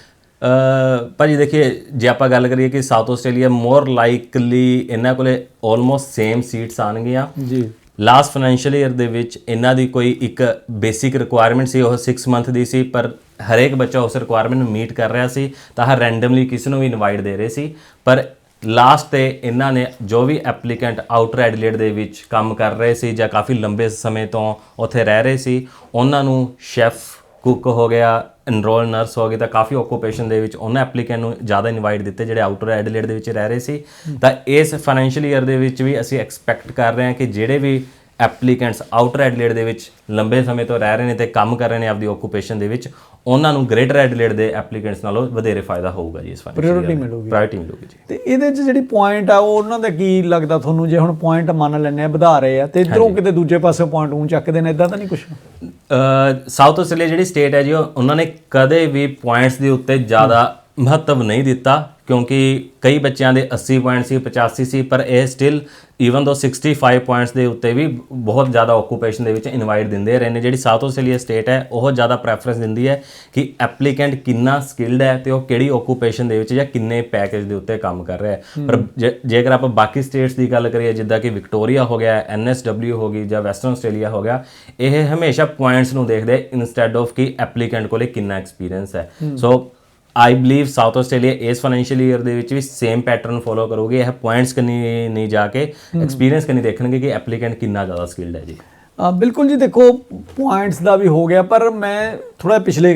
Speaker 1: ਭਾਜੀ ਦੇਖੀਏ ਜੇ ਆਪਾਂ ਗੱਲ ਕਰੀਏ ਕਿ ਸਾਊਥ ਆਸਟ੍ਰੇਲੀਆ ਮੋਰ ਲਾਈਕਲੀ ਇਹਨਾਂ ਕੋਲੇ ਆਲਮੋਸਟ ਸੇਮ ਸੀਟਸ ਆਣਗੀਆਂ
Speaker 2: ਜੀ।
Speaker 1: ਲਾਸਟ ਫਾਈਨੈਂਸ਼ੀਅਲ ਈਅਰ ਦੇ ਵਿੱਚ ਇਹਨਾਂ ਦੀ ਕੋਈ ਇੱਕ ਬੇਸਿਕ ਰਿਕੁਆਇਰਮੈਂਟ ਸੀ ਉਹ 6 ਮੰਥ ਦੀ ਸੀ ਪਰ ਹਰੇਕ ਬੱਚਾ ਉਸ ਰਿਕੁਆਇਰਮੈਂਟ ਨੂੰ ਮੀਟ ਕਰ ਰਿਹਾ ਸੀ ਤਾਂ ਹਰ ਰੈਂਡਮਲੀ ਕਿਸ ਨੂੰ ਵੀ ਇਨਵਾਈਟ ਦੇ ਰਹੇ ਸੀ। ਪਰ ਲਾਸਟ ਤੇ ਇਹਨਾਂ ਨੇ ਜੋ ਵੀ ਐਪਲੀਕੈਂਟ ਆਊਟਰ ਐਡਲੇਡ ਦੇ ਵਿੱਚ ਕੰਮ ਕਰ ਰਹੇ ਸੀ ਜਾਂ ਕਾਫੀ ਲੰਬੇ ਸਮੇਂ ਤੋਂ ਉੱਥੇ ਰਹਿ ਰਹੇ ਸੀ ਉਹਨਾਂ ਨੂੰ ਸ਼ੈਫ ਕੁੱਕ ਹੋ ਗਿਆ ਐਨਰੋਲ ਨਰਸ ਹੋ ਗਈ ਤਾਂ ਕਾਫੀ ਓਕੂਪੇਸ਼ਨ ਦੇ ਵਿੱਚ ਉਹਨਾਂ ਐਪਲੀਕੈਂਟ ਨੂੰ ਜ਼ਿਆਦਾ ਇਨਵਾਈਟ ਦਿੱਤੇ, ਜਿਹੜੇ ਆਊਟਰ ਐਡਲੇਡ ਦੇ ਵਿੱਚ ਰਹਿ ਰਹੇ ਸੀ। ਤਾਂ ਇਸ ਫਾਈਨੈਂਸ਼ੀਅਲ ਈਅਰ ਦੇ ਵਿੱਚ ਵੀ ਅਸੀਂ ਐਕਸਪੈਕਟ ਕਰ ਰਹੇ ਹਾਂ ਕਿ ਜਿਹੜੇ ਵੀ ਐਪਲੀਕੈਂਟਸ ਆਊਟਰ ਐਡਲੇਡ ਦੇ ਵਿੱਚ ਲੰਬੇ ਸਮੇਂ ਤੋਂ ਰਹਿ ਰਹੇ ਨੇ ਤੇ ਕੰਮ ਕਰ ਰਹੇ ਨੇ ਆਪਦੀ ਓਕੂਪੇਸ਼ਨ ਦੇ ਵਿੱਚ ਉਹਨਾਂ ਨੂੰ ਗ੍ਰੇਟਰ ਐਡਲੇਡ ਦੇ ਐਪਲੀਕੈਂਟਸ ਨਾਲੋਂ ਵਧੇਰੇ ਫਾਇਦਾ ਹੋਊਗਾ ਜੀ ਇਸ ਫਾਈਨੈਂਸ਼ੀਅਲ
Speaker 2: Priority ਮਿਲੂਗੀ।
Speaker 1: ਪ੍ਰਾਇੋਰਟੀ ਮਿਲੂਗੀ ਜੀ।
Speaker 2: ਤੇ ਇਹਦੇ 'ਚ ਜਿਹੜੀ ਪੁਆਇੰਟ ਆ ਉਹ ਉਹਨਾਂ ਦਾ ਕੀ ਲੱਗਦਾ ਤੁਹਾਨੂੰ? ਜੇ ਹੁਣ ਪੁਆਇੰਟ ਮੰਨ ਲੈਂਦੇ ਆ ਵਧਾ ਰਹੇ ਆ ਤੇ ਇਧਰੋਂ ਕਿਤੇ ਦੂਜੇ ਪਾਸੇ ਪੁਆਇੰਟ ਉਂ ਚੱਕਦੇ ਨੇ ਇਦਾਂ ਤਾਂ ਨਹੀਂ ਕੁਝ
Speaker 1: ਸਾਊਥ ਆਸਟ੍ਰੇਲੀਆ ਜਿਹੜੀ ਸਟੇਟ ਹੈ ਜੀ ਉਹ- ਉਹਨਾਂ ਨੇ ਕਦੇ ਵੀ ਪੁਆਇੰਟਸ ਦੇ ਉੱਤੇ ਜ਼ਿਆਦਾ ਮਹੱਤਵ ਨਹੀਂ ਦਿੱਤਾ ਕਿਉਂਕਿ ਕਈ ਬੱਚਿਆਂ ਦੇ 80 ਪੁਆਇੰਟ ਸੀ 85 ਸੀ ਪਰ ਇਹ ਸਟਿਲ ਈਵਨ ਦੋ 65 ਪੁਆਇੰਟਸ ਦੇ ਉੱਤੇ ਵੀ ਬਹੁਤ ਜ਼ਿਆਦਾ ਓਕੂਪੇਸ਼ਨ ਦੇ ਵਿੱਚ ਇਨਵਾਈਟ ਦਿੰਦੇ ਰਹੇ ਨੇ। ਜਿਹੜੀ ਸਾਊਥ ਆਸਟ੍ਰੇਲੀਆ ਸਟੇਟ ਹੈ ਉਹ ਜ਼ਿਆਦਾ ਪ੍ਰੈਫਰੈਂਸ ਦਿੰਦੀ ਹੈ ਕਿ ਐਪਲੀਕੈਂਟ ਕਿੰਨਾ ਸਕਿਲਡ ਹੈ ਤੇ ਉਹ ਕਿਹੜੀ ਓਕੂਪੇਸ਼ਨ ਦੇ ਵਿੱਚ ਜਾਂ ਕਿੰਨੇ ਪੈਕੇਜ ਦੇ ਉੱਤੇ ਕੰਮ ਕਰ ਰਿਹਾ ਹੈ। ਪਰ ਜੇਕਰ ਆਪਾਂ ਬਾਕੀ ਸਟੇਟਸ ਦੀ ਗੱਲ ਕਰੀਏ ਜਿੱਦਾਂ ਕਿ ਵਿਕਟੋਰੀਆ ਹੋ ਗਿਆ ਐਨਐਸਡਬਲਿਊ ਹੋ ਗਈ ਜਾਂ ਵੈਸਟਰਨ ਆਸਟ੍ਰੇਲੀਆ ਹੋ ਗਿਆ ਇਹ ਹਮੇਸ਼ਾ ਪੁਆਇੰਟਸ ਨੂੰ ਦੇਖਦੇ ਇਨਸਟੈਡ ਆਫ ਕਿ ਐਪਲੀਕੈਂਟ ਕੋਲੇ ਕਿੰਨਾ ਐਕਸਪੀਰੀਅੰਸ ਹੈ। So I believe South Australia ਇਸ ਫਾਈਨੈਂਸ਼ੀਅਲ ਈਅਰ ਦੇ ਵਿੱਚ ਵੀ ਸੇਮ ਪੈਟਰਨ ਫੋਲੋ ਕਰੋਗੇ। ਇਹ ਪੁਆਇੰਟਸ ਕੰਨੀ ਨਹੀਂ ਜਾ ਕੇ ਐਕਸਪੀਰੀਅੰਸ ਕੰਨੀ ਦੇਖਣਗੇ ਕਿ ਐਪਲੀਕੈਂਟ ਕਿੰਨਾ ਜ਼ਿਆਦਾ ਸਕਿਲਡ ਹੈ ਜੀ।
Speaker 2: ਬਿਲਕੁਲ ਜੀ ਦੇਖੋ ਪੁਆਇੰਟਸ ਦਾ ਵੀ ਹੋ ਗਿਆ ਪਰ ਮੈਂ ਥੋੜਾ ਪਿਛਲੇ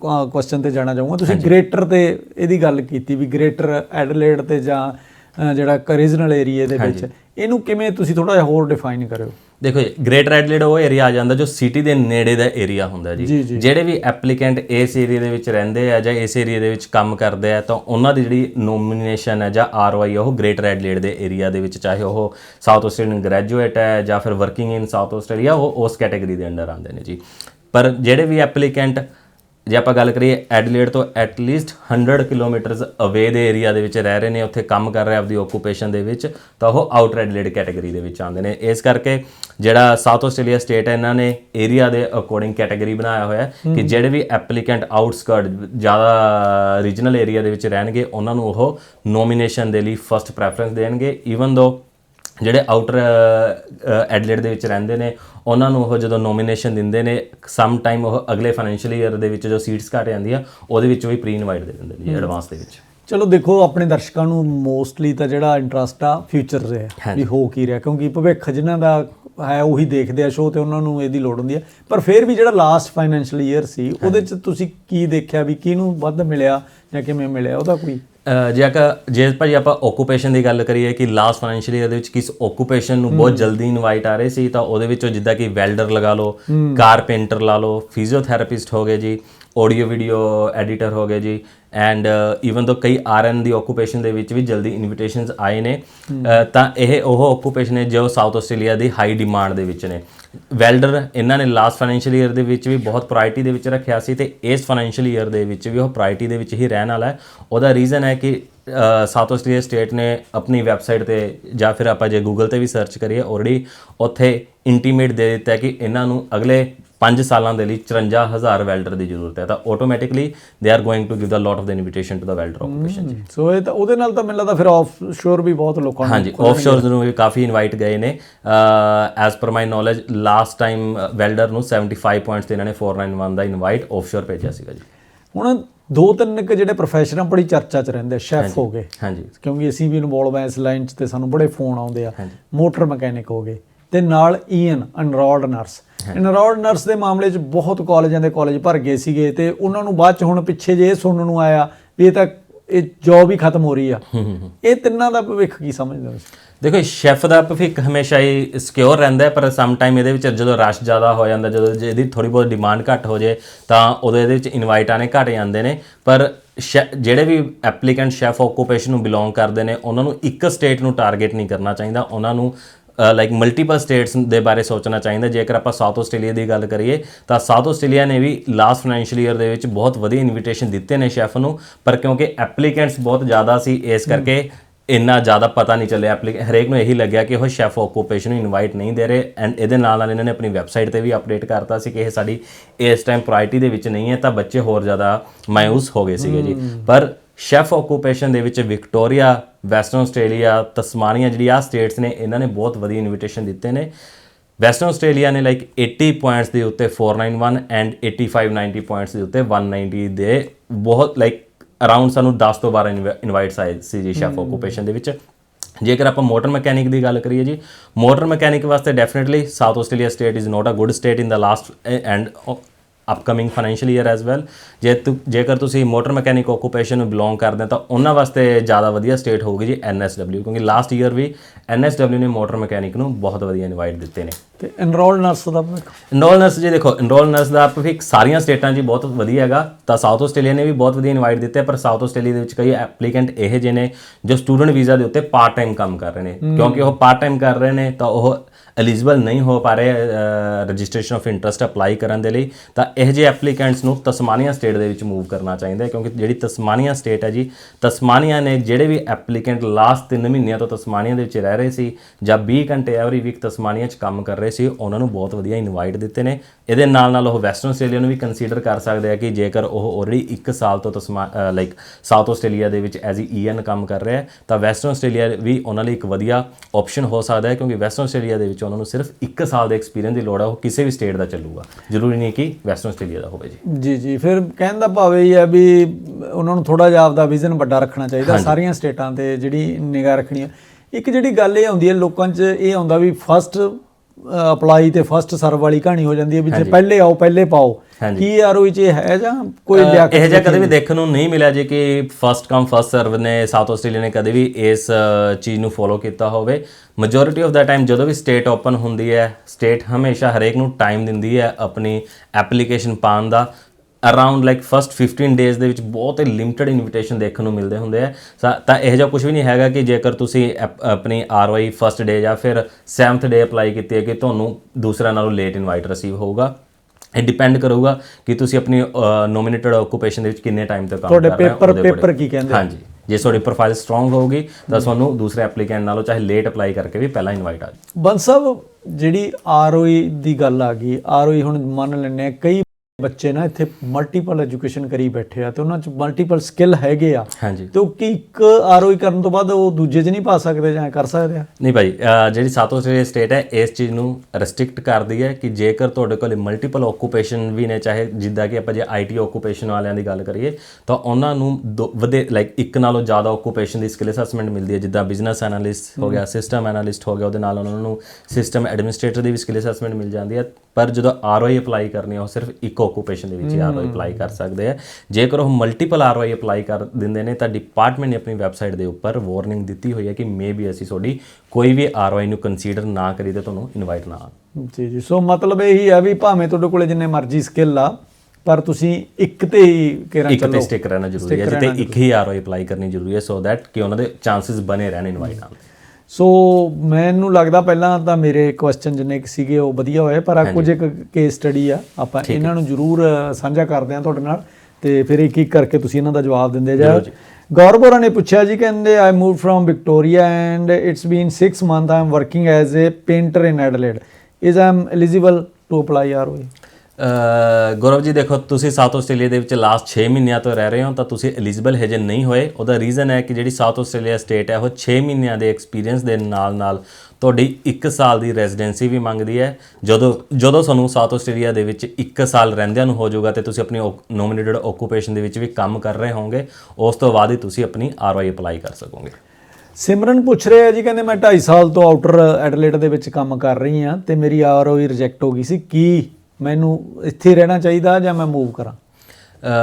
Speaker 2: ਕੁਐਸਚਨ ਤੇ ਜਾਣਾ ਚਾਹੂੰਗਾ। ਤੁਸੀਂ ਗ੍ਰੇਟਰ ਤੇ ਇਹਦੀ ਗੱਲ ਕੀਤੀ ਵੀ ਗ੍ਰੇਟਰ ਐਡਲੇਡ ਤੇ ਜਾਂ ਜਿਹੜਾ ਰੀਜਨਲ ਏਰੀਆ ਦੇ ਵਿੱਚ ਇਹਨੂੰ ਕਿਵੇਂ ਤੁਸੀਂ ਥੋੜਾ ਜਿਹਾ ਹੋਰ ਡਿਫਾਈਨ ਕਰਿਓ?
Speaker 1: ਦੇਖੋ ਗ੍ਰੇਟਰ ਐਡਲੇਡ ਉਹ ਏਰੀਆ ਆ ਜਾਂਦਾ ਜੋ ਸਿਟੀ ਦੇ ਨੇੜੇ ਦਾ ਏਰੀਆ ਹੁੰਦਾ
Speaker 2: ਜੀ,
Speaker 1: ਜੀ
Speaker 2: ਜੀ।
Speaker 1: ਜਿਹੜੇ ਵੀ ਐਪਲੀਕੈਂਟ ਇਸ ਏਰੀਆ ਦੇ ਵਿੱਚ ਰਹਿੰਦੇ ਆ ਜਾਂ ਇਸ ਏਰੀਆ ਦੇ ਵਿੱਚ ਕੰਮ ਕਰਦੇ ਆ ਤਾਂ ਉਹਨਾਂ ਦੀ ਜਿਹੜੀ ਨੋਮੀਨੇਸ਼ਨ ਹੈ ਜਾਂ ਆਰਓਆਈ ਉਹ ਗ੍ਰੇਟਰ ਐਡਲੇਡ ਦੇ ਏਰੀਆ ਦੇ ਵਿੱਚ ਚਾਹੇ ਉਹ ਸਾਊਥ ਆਸਟ੍ਰੇਲੀਅਨ ਗ੍ਰੈਜੂਏਟ ਹੈ ਜਾਂ ਫਿਰ ਵਰਕਿੰਗ ਇਨ ਸਾਊਥ ਆਸਟ੍ਰੇਲੀਆ ਉਹ ਉਸ ਕੈਟਾਗਰੀ ਦੇ ਅੰਡਰ ਆਉਂਦੇ ਨੇ ਜੀ। ਪਰ ਜਿਹੜੇ ਵੀ ਐਪਲੀਕੈਂਟ ਜੇ ਆਪਾਂ ਗੱਲ ਕਰੀਏ ਐਡਲੇਡ ਤੋਂ ਐਟ ਲੀਸਟ 100 ਕਿਲੋਮੀਟਰਸ ਅਵੇ ਦੇ ਏਰੀਆ ਦੇ ਵਿੱਚ ਰਹਿ ਰਹੇ ਨੇ ਉੱਥੇ ਕੰਮ ਕਰ ਰਹੇ ਆਪਦੀ ਓਕੂਪੇਸ਼ਨ ਦੇ ਵਿੱਚ ਤਾਂ ਉਹ ਆਊਟਰ ਐਡਲੇਡ ਕੈਟਾਗਰੀ ਦੇ ਵਿੱਚ ਆਉਂਦੇ ਨੇ। ਇਸ ਕਰਕੇ ਜਿਹੜਾ ਸਾਊਥ ਆਸਟ੍ਰੇਲੀਆ ਸਟੇਟ ਹੈ ਇਹਨਾਂ ਨੇ ਏਰੀਆ ਦੇ ਅਕੋਰਡਿੰਗ ਕੈਟਾਗਰੀ ਬਣਾਇਆ ਹੋਇਆ ਹੈ ਕਿ ਜਿਹੜੇ ਵੀ ਐਪਲੀਕੈਂਟ ਆਊਟਸਕਰਟ ਜ਼ਿਆਦਾ ਰੀਜਨਲ ਏਰੀਆ ਦੇ ਵਿੱਚ ਰਹਿਣਗੇ ਉਹਨਾਂ ਨੂੰ ਉਹ ਨੋਮੀਨੇਸ਼ਨ ਦੇ ਲਈ ਫਰਸਟ ਪ੍ਰੈਫਰੈਂਸ ਦੇਣਗੇ ਈਵਨ ਦੋ ਜਿਹੜੇ ਆਊਟਰ ਐਡਲੇਟ ਦੇ ਵਿੱਚ ਰਹਿੰਦੇ ਨੇ ਉਹਨਾਂ ਨੂੰ ਉਹ ਜਦੋਂ ਨੋਮੀਨੇਸ਼ਨ ਦਿੰਦੇ ਨੇ ਸਮ ਟਾਈਮ ਉਹ ਅਗਲੇ ਫਾਈਨੈਂਸ਼ੀਅਲ ਈਅਰ ਦੇ ਵਿੱਚ ਜੋ ਸੀਟਸ ਘਟ ਜਾਂਦੀ ਆ ਉਹਦੇ ਵਿੱਚ ਵੀ ਪ੍ਰੀ ਇਨਵਾਈਟ ਦੇ ਦਿੰਦੇ ਨੇ ਐਡਵਾਂਸ ਦੇ ਵਿੱਚ।
Speaker 2: ਚਲੋ ਦੇਖੋ ਆਪਣੇ ਦਰਸ਼ਕਾਂ ਨੂੰ ਮੋਸਟਲੀ ਤਾਂ ਜਿਹੜਾ ਇੰਟਰਸਟ ਆ ਫਿਊਚਰ ਦੇ ਹੈ। ਵੀ ਹੋ ਕੀ ਰਿਹਾ ਕਿਉਂਕਿ ਭਵਿੱਖ ਜਿਨ੍ਹਾਂ ਦਾ ਹੈ ਉਹੀ ਦੇਖਦੇ ਆ ਸ਼ੋਅ ਤੇ ਉਹਨਾਂ ਨੂੰ ਇਹਦੀ ਲੋੜ ਹੁੰਦੀ ਹੈ ਪਰ ਫਿਰ ਵੀ ਜਿਹੜਾ ਲਾਸਟ ਫਾਈਨੈਂਸ਼ੀਅਲ ਈਅਰ ਸੀ ਉਹਦੇ ਚ ਤੁਸੀਂ ਕੀ ਦੇਖਿਆ ਵੀ ਕਿਹਨੂੰ ਵੱਧ ਮਿਲਿਆ ਜਾਂ ਕਿਵੇਂ ਮਿਲਿਆ ਉਹਦਾ ਕੋਈ
Speaker 1: ਜੇ ਅਕਾ ਜੇ ਭਾਜੀ ਆਪਾਂ ਓਕੂਪੇਸ਼ਨ ਦੀ ਗੱਲ ਕਰੀਏ ਕਿ ਲਾਸਟ ਫਾਈਨੈਂਸ਼ੀਅਲ ਈਅਰ ਦੇ ਵਿੱਚ ਕਿਸ ਓਕੂਪੇਸ਼ਨ ਨੂੰ ਬਹੁਤ ਜਲਦੀ ਇਨਵਾਈਟ ਆ ਰਹੇ ਸੀ ਤਾਂ ਉਹਦੇ ਵਿੱਚੋਂ ਜਿੱਦਾਂ ਕਿ ਵੈਲਡਰ ਲਗਾ ਲਓ ਕਾਰਪੈਂਟਰ ਲਾ ਲਓ ਫਿਜ਼ੀਓਥੈਰੇਪਿਸਟ ਹੋ ਗਏ ਜੀ ਆਡੀਓ ਵੀਡੀਓ ਐਡੀਟਰ ਹੋ ਗਏ ਜੀ ਐਂਡ ਇਵਨ ਦੋ ਕਈ ਆਰਐਨ ਦੀ ਓਕੂਪੇਸ਼ਨ ਦੇ ਵਿੱਚ ਵੀ ਜਲਦੀ ਇਨਵੀਟੇਸ਼ਨਸ ਆਏ ਨੇ ਤਾਂ ਇਹ ਉਹ ਓਕੂਪੇਸ਼ਨ ਹੈ ਜੋ ਸਾਊਥ ਆਸਟ੍ਰੇਲੀਆ ਦੀ ਹਾਈ ਡਿਮਾਂਡ ਦੇ ਵਿੱਚ ਨੇ। ਵੈਲਡਰ ਇਹਨਾਂ ਨੇ ਲਾਸਟ ਫਾਈਨੈਂਸ਼ੀਅਲ ਈਅਰ ਦੇ ਵਿੱਚ ਵੀ ਬਹੁਤ ਪ੍ਰਾਇੋਰਟੀ ਦੇ ਵਿੱਚ ਰੱਖਿਆ ਸੀ ਤੇ ਇਸ ਫਾਈਨੈਂਸ਼ੀਅਲ ਈਅਰ ਦੇ ਵਿੱਚ ਵੀ ਉਹ ਪ੍ਰਾਇੋਰਟੀ ਦੇ ਵਿੱਚ ਹੀ ਰਹਿਣ ਵਾਲਾ ਹੈ। ਉਹਦਾ ਰੀਜ਼ਨ ਹੈ ਕਿ ਸਾਊਥ ਆਸਟ੍ਰੇਲੀਆ ਸਟੇਟ ਨੇ ਆਪਣੀ ਵੈਬਸਾਈਟ ਤੇ ਜਾਂ ਫਿਰ ਆਪਾਂ ਜੇ ਗੂਗਲ ਤੇ ਵੀ ਸਰਚ ਕਰੀਏ ਆਲਰੇਡੀ ਉੱਥੇ ਇੰਟੀਮੇਟ ਦੇ ਦਿੱਤਾ ਕਿ ਇਹਨਾਂ ਨੂੰ ਅਗਲੇ 5 ਸਾਲਾਂ ਦੇ ਲਈ 54000 ਵੈਲਡਰ ਦੀ ਜ਼ਰੂਰਤ ਹੈ। ਤਾਂ automatically they are going to give the lot of the invitation to the welder occupation
Speaker 2: so ਇਹ ਤਾਂ ਉਹਦੇ ਨਾਲ ਤਾਂ ਮੈਨੂੰ ਲੱਗਦਾ ਫਿਰ ਆਫ ਸ਼ੋਰ ਵੀ ਬਹੁਤ ਲੋਕਾਂ ਨੂੰ
Speaker 1: ਹਾਂਜੀ ਆਫਸ਼ੋਰਸ ਨੂੰ ਵੀ ਕਾਫੀ ਇਨਵਾਈਟ ਗਏ ਨੇ। As per my knowledge last time welder ਨੂੰ 75 ਪੁਆਇੰਟਸ ਤੇ ਇਹਨਾਂ ਨੇ 491 ਦਾ ਇਨਵਾਈਟ ਆਫਸ਼ੋਰ ਭੇਜਿਆ ਸੀਗਾ ਜੀ।
Speaker 2: ਹੁਣ ਦੋ ਤਿੰਨ ਕੁ ਜਿਹੜੇ ਪ੍ਰੋਫੈਸ਼ਨਲ ਬੜੀ ਚਰਚਾ 'ਚ ਰਹਿੰਦੇ ਸ਼ੈਫ ਹੋ ਗਏ।
Speaker 1: ਹਾਂਜੀ।
Speaker 2: ਕਿਉਂਕਿ ਅਸੀਂ ਵੀ ਇਨਵੋਲਵ ਆ ਇਸ ਲਾਈਨ 'ਚ ਤੇ ਸਾਨੂੰ ਬੜੇ ਫੋਨ ਆਉਂਦੇ ਆ। ਮੋਟਰ ਮਕੈਨਿਕ ਹੋ ਗਏ। ਤੇ ਨਾਲ ਈਐਨ ਅਨਰੋਲਡ ਨਰਸ ਅਨਰੋਲਡ ਨਰਸ ਦੇ ਮਾਮਲੇ 'ਚ ਬਹੁਤ ਕਾਲਜਾਂ ਦੇ ਕਾਲਜ ਭਰ ਗਏ ਸੀਗੇ ਤੇ ਉਹਨਾਂ ਨੂੰ ਬਾਅਦ 'ਚ ਹੁਣ ਪਿੱਛੇ ਜੇ ਇਹ ਸੁਣਨ ਨੂੰ ਆਇਆ ਵੀ ਇਹ ਤਾਂ ਇਹ ਜੌਬ ਹੀ ਖਤਮ ਹੋ ਰਹੀ ਆ। ਇਹ ਤਿੰਨਾਂ ਦਾ ਭਵਿੱਖ ਕੀ ਸਮਝਦੇ ਹੋ?
Speaker 1: ਦੇਖੋ ਸ਼ੈਫ ਦਾ ਭਵਿੱਖ ਹਮੇਸ਼ਾ ਹੀ ਸਿਕਿਉਰ ਰਹਿੰਦਾ ਪਰ ਸਮ ਟਾਈਮ ਇਹਦੇ ਵਿੱਚ ਜਦੋਂ ਰਸ਼ ਜ਼ਿਆਦਾ ਹੋ ਜਾਂਦਾ ਜਦੋਂ ਜੇ ਇਹਦੀ ਥੋੜੀ ਬਹੁਤ ਡਿਮਾਂਡ ਘੱਟ ਹੋ ਜੇ ਤਾਂ ਉਦੋਂ ਇਹਦੇ ਵਿੱਚ ਇਨਵਾਈਟ ਆਣੇ ਘਟ ਜਾਂਦੇ ਨੇ। ਪਰ ਜਿਹੜੇ ਵੀ ਐਪਲੀਕੈਂਟ ਸ਼ੈਫ ਆਕੂਪੇਸ਼ਨ ਨੂੰ ਬਿਲੋਂਗ ਕਰਦੇ ਨੇ ਉਹਨਾਂ ਨੂੰ ਇੱਕ ਸਟੇਟ ਨੂੰ ਟਾਰਗੇਟ ਨਹੀਂ ਕਰਨਾ ਚਾਹੀਦਾ। ਉਹਨਾਂ ਨੂੰ ਲਾਈਕ ਮਲਟੀਪਲ ਸਟੇਟਸ ਦੇ ਬਾਰੇ ਸੋਚਣਾ ਚਾਹੀਦਾ। ਜੇਕਰ ਆਪਾਂ ਸਾਊਥ ਆਸਟ੍ਰੇਲੀਆ ਦੀ ਗੱਲ ਕਰੀਏ ਤਾਂ ਸਾਊਥ ਆਸਟ੍ਰੇਲੀਆ ਨੇ ਵੀ ਲਾਸਟ ਫਾਈਨੈਂਸ਼ੀਅਲ ਈਅਰ ਦੇ ਵਿੱਚ ਬਹੁਤ ਵਧੀਆ ਇਨਵੀਟੇਸ਼ਨ ਦਿੱਤੇ ਨੇ ਸ਼ੈਫ ਨੂੰ ਪਰ ਕਿਉਂਕਿ ਐਪਲੀਕੈਂਟਸ ਬਹੁਤ ਜ਼ਿਆਦਾ ਸੀ ਇਸ ਕਰਕੇ ਇੰਨਾ ਜ਼ਿਆਦਾ ਪਤਾ ਨਹੀਂ ਚੱਲਿਆ। ਐਪਲੀ ਹਰੇਕ ਨੂੰ ਇਹੀ ਲੱਗਿਆ ਕਿ ਉਹ ਸ਼ੈਫ ਆਕੂਪੇਸ਼ਨ ਨੂੰ ਇਨਵਾਈਟ ਨਹੀਂ ਦੇ ਰਹੇ ਐਂਡ ਇਹਦੇ ਨਾਲ ਨਾਲ ਇਹਨਾਂ ਨੇ ਆਪਣੀ ਵੈਬਸਾਈਟ ਤੇ ਵੀ ਅਪਡੇਟ ਕਰਤਾ ਸੀ ਕਿ ਇਹ ਸਾਡੀ ਇਸ ਟਾਈਮ ਪ੍ਰਾਇੋਰਟੀ ਦੇ ਵਿੱਚ ਨਹੀਂ ਹੈ ਤਾਂ ਬੱਚੇ ਹੋਰ ਜ਼ਿਆਦਾ ਮਾਇੂਸ ਹੋ ਗਏ ਸੀਗੇ ਜੀ। ਪਰ ਸ਼ੈਫ ਆਕੂਪੇਸ਼ਨ ਦੇ ਵਿੱਚ ਵਿਕਟੋਰੀਆ ਵੈਸਟਰਨ ਆਸਟ੍ਰੇਲੀਆ ਤਸਮਾਨੀਆ ਜਿਹੜੀ ਆ ਸਟੇਟਸ ਨੇ ਇਹਨਾਂ ਨੇ ਬਹੁਤ ਵਧੀਆ ਇਨਵੀਟੇਸ਼ਨ ਦਿੱਤੇ ਨੇ। ਵੈਸਟਰਨ ਆਸਟ੍ਰੇਲੀਆ ਨੇ ਲਾਈਕ 80 ਪੁਆਇੰਟਸ ਦੇ ਉੱਤੇ 491 ਐਂਡ 85 90 ਪੁਆਇੰਟਸ ਦੇ ਉੱਤੇ 190 ਦੇ ਬਹੁਤ ਲਾਈਕ ਅਰਾਊਂਡ ਸਾਨੂੰ 10 ਤੋਂ 12 ਇਨਵਾਈਟਸ ਆਏ ਸੀ ਜੀ ਸ਼ੈਫ ਆਕੂਪੇਸ਼ਨ ਦੇ ਵਿੱਚ। ਜੇਕਰ ਆਪਾਂ ਮੋਟਰ ਮਕੈਨਿਕ ਦੀ ਗੱਲ ਕਰੀਏ ਜੀ ਮੋਟਰ ਮਕੈਨਿਕ ਵਾਸਤੇ definitely South Australia state is not a good state in the last and upcoming financial year as well ਜੇ ਜੇਕਰ ਤੁਸੀਂ ਮੋਟਰ ਮਕੈਨਿਕ ਆਕੂਪੇਸ਼ਨ ਨੂੰ ਬਿਲੋਂਗ ਕਰਦੇ ਹੋ ਤਾਂ ਉਹਨਾਂ ਵਾਸਤੇ ਜ਼ਿਆਦਾ ਵਧੀਆ ਸਟੇਟ ਹੋਊਗੀ ਜੀ ਐਨਐਸਡਬਲਿਊ ਕਿਉਂਕਿ ਲਾਸਟ ਈਅਰ ਵੀ ਐਨਐਸਡਬਲਿਊ ਨੇ ਮੋਟਰ ਮਕੈਨਿਕ ਨੂੰ ਬਹੁਤ ਵਧੀਆ ਇਨਵਾਈਟ ਦਿੱਤੇ ਨੇ।
Speaker 2: ਤੇ ਐਨਰੋਲਡ ਨਰਸ ਦਾ
Speaker 1: ਇਨਰੋਲ ਨਰਸ ਜੀ ਦੇਖੋ ਇਨਰੋਲ ਨਰਸ ਦਾ ਭਵਿੱਖ ਸਾਰੀਆਂ ਸਟੇਟਾਂ 'ਚ ਬਹੁਤ ਵਧੀਆ ਹੈਗਾ। ਤਾਂ ਸਾਊਥ ਆਸਟ੍ਰੇਲੀਆ ਨੇ ਵੀ ਬਹੁਤ ਵਧੀਆ ਇਨਵਾਈਟ ਦਿੱਤੇ ਪਰ ਸਾਊਥ ਆਸਟ੍ਰੇਲੀਆ ਦੇ ਵਿੱਚ ਕਈ ਐਪਲੀਕੈਂਟ ਇਹ ਜਿਹੇ ਨੇ ਜੋ ਸਟੂਡੈਂਟ ਵੀਜ਼ਾ ਦੇ ਉੱਤੇ ਪਾਰਟ ਟਾਈਮ ਕੰਮ ਕਰ ਰਹੇ ਨੇ। ਕਿਉਂਕਿ ਉਹ ਪਾਰਟ ਟਾਈਮ ਕਰ ਰਹੇ ਨੇ ਤਾਂ ਉਹ ਐਲੀਜੀਬਲ ਨਹੀਂ ਹੋ ਪਾ ਰਹੇ ਰਜਿਸਟ੍ਰੇਸ਼ਨ ਆਫ ਇੰਟਰਸਟ ਅਪਲਾਈ ਕਰਨ ਦੇ ਲਈ, ਤਾਂ ਇਹ ਜਿਹੇ ਐਪਲੀਕੈਂਟਸ ਨੂੰ ਤਸਮਾਨੀਆ ਸਟੇਟ ਦੇ ਵਿੱਚ ਮੂਵ ਕਰਨਾ ਚਾਹੀਦਾ ਹੈ, ਕਿਉਂਕਿ ਜਿਹੜੀ ਤਸਮਾਨੀਆ ਸਟੇਟ ਹੈ ਜੀ, ਤਸਮਾਨੀਆ ਨੇ ਜਿਹੜੇ ਵੀ ਐਪਲੀਕੈਂਟ ਲਾਸਟ 3 ਮਹੀਨਿਆਂ ਤੋਂ ਤਸਮਾਨੀਆ ਦੇ ਵਿੱਚ ਰਹਿ ਰਹੇ ਸੀ, ਜਾਂ 20 ਘੰਟੇ ਐਵਰੀ ਵੀਕ ਤਸਮਾਨੀਆ 'ਚ ਕੰਮ ਕਰ ਰਹੇ ਸੀ, ਉਹਨਾਂ ਨੂੰ ਬਹੁਤ ਵਧੀਆ ਇਨਵਾਈਟ ਦਿੱਤੇ ਨੇ। ਇਹਦੇ ਨਾਲ ਨਾਲ ਉਹ ਵੈਸਟਰਨ ਆਸਟ੍ਰੇਲੀਆ ਨੂੰ ਵੀ ਕੰਸੀਡਰ ਕਰ ਸਕਦੇ ਆ ਕਿ ਜੇਕਰ ਉਹ ਆਲਰੇਡੀ 1 ਸਾਲ ਤੋਂ ਤਸਮਾ ਲਾਈਕ ਸਾਊਥ ਆਸਟ੍ਰੇਲੀਆ ਦੇ ਵਿੱਚ ਐਜ਼ ਈਐਨ ਕੰਮ ਕਰ ਰਿਹਾ ਹੈ, ਤਾਂ ਵੈਸਟਰਨ ਆਸਟ੍ਰੇਲੀਆ ਵੀ ਉਹਨਾਂ ਲਈ ਇੱਕ ਵਧੀਆ ਆਪਸ਼ਨ ਹੋ ਸਕਦਾ ਹੈ, ਕਿਉਂਕਿ ਵੈਸਟਰਨ ਆਸਟ੍ਰੇਲੀਆ ਦੇ ਵਿੱਚ ਉਹਨਾਂ ਨੂੰ ਸਿਰਫ 1 ਸਾਲ ਦੇ ਐਕਸਪੀਰੀਅੰਸ ਦੀ ਲੋੜ ਹੈ ਉਹ ਕਿਸੇ ਵੀ ਸਟੇਟ ਦਾ ਚੱਲੂਗਾ। ਜ਼ਰੂਰੀ ਨਹੀਂ ਕਿ ਵੈਸਟਰਨ ਆਸਟ੍ਰੇਲੀਆ ਦਾ ਹੋਵੇ ਜੀ।
Speaker 2: ਜੀ ਜੀ ਫਿਰ ਕਹਿਣ ਦਾ ਭਾਵ ਇਹ ਹੈ ਵੀ ਉਹਨਾਂ ਨੂੰ ਥੋੜਾ ਜਿਹਾ ਆਪਦਾ ਵਿਜ਼ਨ ਵੱਡਾ ਰੱਖਣਾ ਚਾਹੀਦਾ ਸਾਰੀਆਂ ਸਟੇਟਾਂ ਤੇ ਜਿਹੜੀ ਨਿਗਾਹ ਰੱਖਣੀ ਹੈ ਇੱਕ ਜਿਹੜੀ ਗੱਲ ਇਹ ਆਉਂਦੀ ਹੈ ਲੋਕਾਂ 'ਚ ਇਹ ਆਉਂਦਾ ਵੀ ਫਸਟ ਅਪਲਾਈ ਤੇ ਫਸਟ ਸਰਵ ਵਾਲੀ ਕਹਾਣੀ ਹੋ ਜਾਂਦੀ ਹੈ ਵੀ ਜੇ ਪਹਿਲੇ ਆਓ ਪਹਿਲੇ ਪਾਓ। ਕੀ ਆਰਓਈ 'ਚ ਇਹ ਹੈ ਜਾਂ ਕੋਈ ਲਿਆ
Speaker 1: ਇਹ ਜਿਹਾ ਕਦੇ ਵੀ ਦੇਖਣ ਨੂੰ ਨਹੀਂ ਮਿਲਿਆ ਜੇ ਕਿ ਫਸਟ ਕਮ ਫਸਟ ਸਰਵ ਨੇ ਸਾਊਥ ਆਸਟ੍ਰੇਲੀਆ ਨੇ ਕਦੇ ਵੀ ਇਸ ਚੀਜ਼ ਨੂੰ ਫੋਲੋ ਕੀਤਾ ਹੋਵੇ। ਮੈਜੋਰਿਟੀ ਆਫ ਦਾ ਟਾਈਮ ਜਦੋਂ ਵੀ ਸਟੇਟ ਓਪਨ ਹੁੰਦੀ ਹੈ ਸਟੇਟ ਹਮੇਸ਼ਾ ਹਰੇਕ ਨੂੰ ਟਾਈਮ ਦਿੰਦੀ ਹੈ ਆਪਣੀ ਐਪਲੀਕੇਸ਼ਨ ਪਾਉਣ ਦਾ। ਅਰਾਊਂਡ ਲਾਈਕ ਫਸਟ 15 ਡੇਜ਼ ਦੇ ਵਿੱਚ ਬਹੁਤ ਹੀ ਲਿਮਟਿਡ ਇਨਵੀਟੇਸ਼ਨ ਦੇਖਣ ਨੂੰ ਮਿਲਦੇ ਹੁੰਦੇ ਆ। ਤਾਂ ਇਹ ਜਿਹਾ ਕੁਝ ਵੀ ਨਹੀਂ ਹੈਗਾ ਕਿ ਜੇਕਰ ਤੁਸੀਂ ਆਪਣੀ ਆਰਓਆਈ ਫਸਟ ਡੇ ਜਾਂ ਫਿਰ 7th ਡੇ ਅਪਲਾਈ ਕੀਤੀ ਹੈ ਕਿ ਤੁਹਾਨੂੰ ਦੂਸਰਾ ਨਾਲੋਂ ਲੇਟ ਇਨਵਾਈਟ ਰਿਸੀਵ ਹੋਊਗਾ। ਇਹ ਡਿਪੈਂਡ ਕਰੂਗਾ ਕਿ ਤੁਸੀਂ ਆਪਣੀ ਨੋਮੀਨੇਟਡ ਓਕੂਪੇਸ਼ਨ ਦੇ ਵਿੱਚ ਕਿੰਨੇ ਟਾਈਮ ਤੱਕ ਕੰਮ
Speaker 2: ਤੁਹਾਡੇ
Speaker 1: ਕਰ ਰਹੇ ਹੋ
Speaker 2: ਪੇਪਰ
Speaker 1: ਉਹਦੇ
Speaker 2: ਪੇਪਰ
Speaker 1: according।
Speaker 2: ਕੀ ਕਹਿੰਦੇ?
Speaker 1: ਹਾਂਜੀ। ਜੇ ਤੁਹਾਡੀ ਪ੍ਰੋਫਾਈਲ ਸਟਰੋਂਗ ਹੋਊਗੀ ਤਾਂ ਤੁਹਾਨੂੰ ਦੂਸਰੇ ਐਪਲੀਕੈਂਟ ਨਾਲੋਂ ਚਾਹੇ ਲੇਟ ਅਪਲਾਈ ਕਰਕੇ ਵੀ ਪਹਿਲਾਂ ਇਨਵਾਈਟ ਆ ਜਾਊ
Speaker 2: ਬੰਦ ਸਾਹਿਬ ਜਿਹੜੀ ਆਰਓਈ ਦੀ ਗੱਲ ਆ ਗਈ ਆਰਓਈ ਹੁਣ ਮੰਨ ਲੈਂਦੇ ਆ ਕਈ ਬੱਚੇ ਨਾ ਇੱਥੇ ਮਲਟੀਪਲ ਐਜੂਕੇਸ਼ਨ ਕਰੀ ਬੈਠੇ ਆ ਤੇ ਉਹਨਾਂ 'ਚ ਮਲਟੀਪਲ ਸਕਿੱਲ ਹੈਗੇ ਆ।
Speaker 1: ਹਾਂਜੀ।
Speaker 2: ਤੇ ਉਹ ਕੀ ਇੱਕ ਆਰਓਈ ਕਰਨ ਤੋਂ ਬਾਅਦ ਉਹ ਦੂਜੇ 'ਚ ਨਹੀਂ ਪਾ ਸਕਦੇ ਜਾਂ ਕਰ ਸਕਦੇ ਆ?
Speaker 1: ਨਹੀਂ ਭਾਈ ਜਿਹੜੀ ਆਸਟ੍ਰੇਲੀਆ ਸਟੇਟ ਹੈ ਇਸ ਚੀਜ਼ ਨੂੰ ਰੈਸਟ੍ਰਿਕਟ ਕਰਦੀ ਹੈ ਕਿ ਜੇਕਰ ਤੁਹਾਡੇ ਕੋਲ ਮਲਟੀਪਲ ਓਕੂਪੇਸ਼ਨ ਵੀ ਨੇ ਚਾਹੇ ਜਿੱਦਾਂ ਕਿ ਆਪਾਂ ਜੇ ਆਈਟੀ ਓਕੂਪੇਸ਼ਨ ਵਾਲਿਆਂ ਦੀ ਗੱਲ ਕਰੀਏ ਤਾਂ ਉਹਨਾਂ ਨੂੰ ਵਧੇ ਲਾਈਕ ਇੱਕ ਨਾਲੋਂ ਜ਼ਿਆਦਾ ਓਕੂਪੇਸ਼ਨ ਦੀ ਸਕਿੱਲ ਅਸੈਸਮੈਂਟ ਮਿਲਦੀ ਹੈ ਜਿੱਦਾਂ ਬਿਜ਼ਨਸ ਐਨਾਲਿਸਟ ਹੋ ਗਿਆ ਸਿਸਟਮ ਐਨਾਲਿਸਟ ਹੋ ਗਿਆ ਉਹਦੇ ਨਾਲ ਉਹਨਾਂ ਨੂੰ ਸਿਸਟਮ ਐਡਮਿਨਿਸਟ੍ਰੇਟਰ ਦੀ ਵੀ ਸਕਿੱਲ ਅਸੈਸਮੈਂਟ ਮਿਲ ਜਾਂਦੀ ਹੈ। ਪਰ ਜਦੋਂ ਆਰਓਆਈ ਅਪਲਾਈ ਕਰਨੀ ਹੈ ਉਹ ਸਿਰਫ ਇੱਕ ਓਕੂਪੇਸ਼ਨ ਦੇ ਵਿੱਚ ਹੀ ਆਰਓਆਈ ਅਪਲਾਈ ਕਰ ਸਕਦੇ ਆ। ਜੇਕਰ ਉਹ ਮਲਟੀਪਲ ਆਰਓਆਈ ਅਪਲਾਈ ਕਰ ਦਿੰਦੇ ਨੇ ਤਾਂ ਡਿਪਾਰਟਮੈਂਟ ਨੇ ਆਪਣੀ ਵੈਬਸਾਈਟ ਦੇ ਉੱਪਰ ਵਾਰਨਿੰਗ ਦਿੱਤੀ ਹੋਈ ਹੈ ਕਿ ਮੇ ਵੀ ਅਸੀਂ ਤੁਹਾਡੀ ਕੋਈ ਵੀ ਆਰਓਆਈ ਨੂੰ ਕੰਸੀਡਰ ਨਾ ਕਰੀ ਤੇ ਤੁਹਾਨੂੰ ਇਨਵਾਈਟ ਨਾ
Speaker 2: ਜੀ ਜੀ। ਸੋ ਮਤਲਬ ਇਹੀ ਹੈ ਵੀ ਭਾਵੇਂ ਤੁਹਾਡੇ ਕੋਲੇ ਜਿੰਨੇ ਮਰਜ਼ੀ ਸਕਿੱਲ ਆ ਪਰ ਤੁਸੀਂ ਇੱਕ ਤੇ ਹੀ ਕਿਰਾਂ
Speaker 1: ਇੱਕ ਤੇ
Speaker 2: ਚੱਲੋ।
Speaker 1: ਸਟਿਕ ਰਹਿਣਾ ਜ਼ਰੂਰੀ ਹੈ ਜਿੱਤੇ ਇੱਕ ਹੀ ਆਰਓਆਈ ਅਪਲਾਈ ਕਰਨੀ ਜ਼ਰੂਰੀ ਹੈ ਸੋ ਦੈਟ ਕਿ ਉਹਨਾਂ ਦੇ ਚਾਂਸਸ ਬਨੇ ਰਹਿਣ ਇਨਵਾਈਟ ਆਉਣ। ਦੇ
Speaker 2: ਸੋ ਮੈਨੂੰ ਲੱਗਦਾ ਪਹਿਲਾਂ ਤਾਂ ਮੇਰੇ ਕੁਐਸਚਨ ਜਿੰਨੇ ਕੁ ਸੀਗੇ ਉਹ ਵਧੀਆ ਹੋਏ ਪਰ ਆ ਕੁਝ ਇੱਕ ਕੇਸ ਸਟੱਡੀ ਆ ਆਪਾਂ ਇਹਨਾਂ ਨੂੰ ਜ਼ਰੂਰ ਸਾਂਝਾ ਕਰਦੇ ਹਾਂ ਤੁਹਾਡੇ ਨਾਲ ਤੇ ਫਿਰ ਇੱਕ ਇੱਕ ਕਰਕੇ ਤੁਸੀਂ ਇਹਨਾਂ ਦਾ ਜਵਾਬ ਦਿੰਦੇ ਜਾਓ। ਗੌਰਵ ਹੋਰਾਂ ਨੇ ਪੁੱਛਿਆ ਜੀ ਕਹਿੰਦੇ I move from Victoria and it's been 6 month I am working as a painter in Adelaide is I am eligible to apply ROA
Speaker 1: uh Gaurav ji, ਦੇਖੋ, ਤੁਸੀਂ ਸਾਊਥ ਆਸਟ੍ਰੇਲੀਆ ਦੇ ਵਿੱਚ ਲਾਸਟ 6 ਮਹੀਨਿਆਂ ਤੋਂ ਰਹਿ ਰਹੇ ਹੋ, ਤਾਂ ਤੁਸੀਂ ਐਲੀਜੀਬਲ ਹਜੇ ਨਹੀਂ ਹੋਏ। ਉਹਦਾ ਰੀਜ਼ਨ ਹੈ ਕਿ ਜਿਹੜੀ ਸਾਊਥ ਆਸਟ੍ਰੇਲੀਆ ਸਟੇਟ ਹੈ, ਉਹ 6 ਮਹੀਨਿਆਂ ਦੇ ਐਕਸਪੀਰੀਅੰਸ ਦੇ ਨਾਲ ਨਾਲ ਤੁਹਾਡੀ 1 ਸਾਲ ਦੀ ਰੈਜ਼ੀਡੈਂਸੀ ਵੀ ਮੰਗਦੀ ਹੈ। ਜਦੋਂ ਜਦੋਂ ਤੁਹਾਨੂੰ ਸਾਊਥ ਆਸਟ੍ਰੇਲੀਆ ਦੇ ਵਿੱਚ 1 ਸਾਲ ਰਹਿੰਦਿਆਂ ਨੂੰ ਹੋ ਜਾਊਗਾ, ਤੇ ਤੁਸੀਂ ਆਪਣੀ ਨੋਮੀਨੇਟਡ ਓਕੂਪੇਸ਼ਨ ਦੇ ਵਿੱਚ ਵੀ ਕੰਮ ਕਰ ਰਹੇ ਹੋਵੋਗੇ। ਉਸ ਤੋਂ ਬਾਅਦ ਹੀ ਤੁਸੀਂ ਆਪਣੀ ਆਰਓਆਈ ਅਪਲਾਈ ਕਰ ਸਕੋਗੇ।
Speaker 2: ਸਿਮਰਨ ਪੁੱਛ ਰਿਹਾ ਜੀ, ਕਹਿੰਦੇ ਮੈਂ 2.5 ਸਾਲ ਤੋਂ ਆਊਟਰ ਐਡਲੇਟ ਦੇ ਵਿੱਚ ਕੰਮ ਕਰ ਰਹੀ ਹਾਂ, ਤੇ ਮੇਰੀ ਆਰਓਈ ਰਿਜੈਕਟ ਹੋ ਗਈ ਸੀ। ਕੀ ਮੈਨੂੰ ਇੱਥੇ ਰਹਿਣਾ ਚਾਹੀਦਾ ਜਾਂ ਮੈਂ ਮੂਵ ਕਰਾਂ?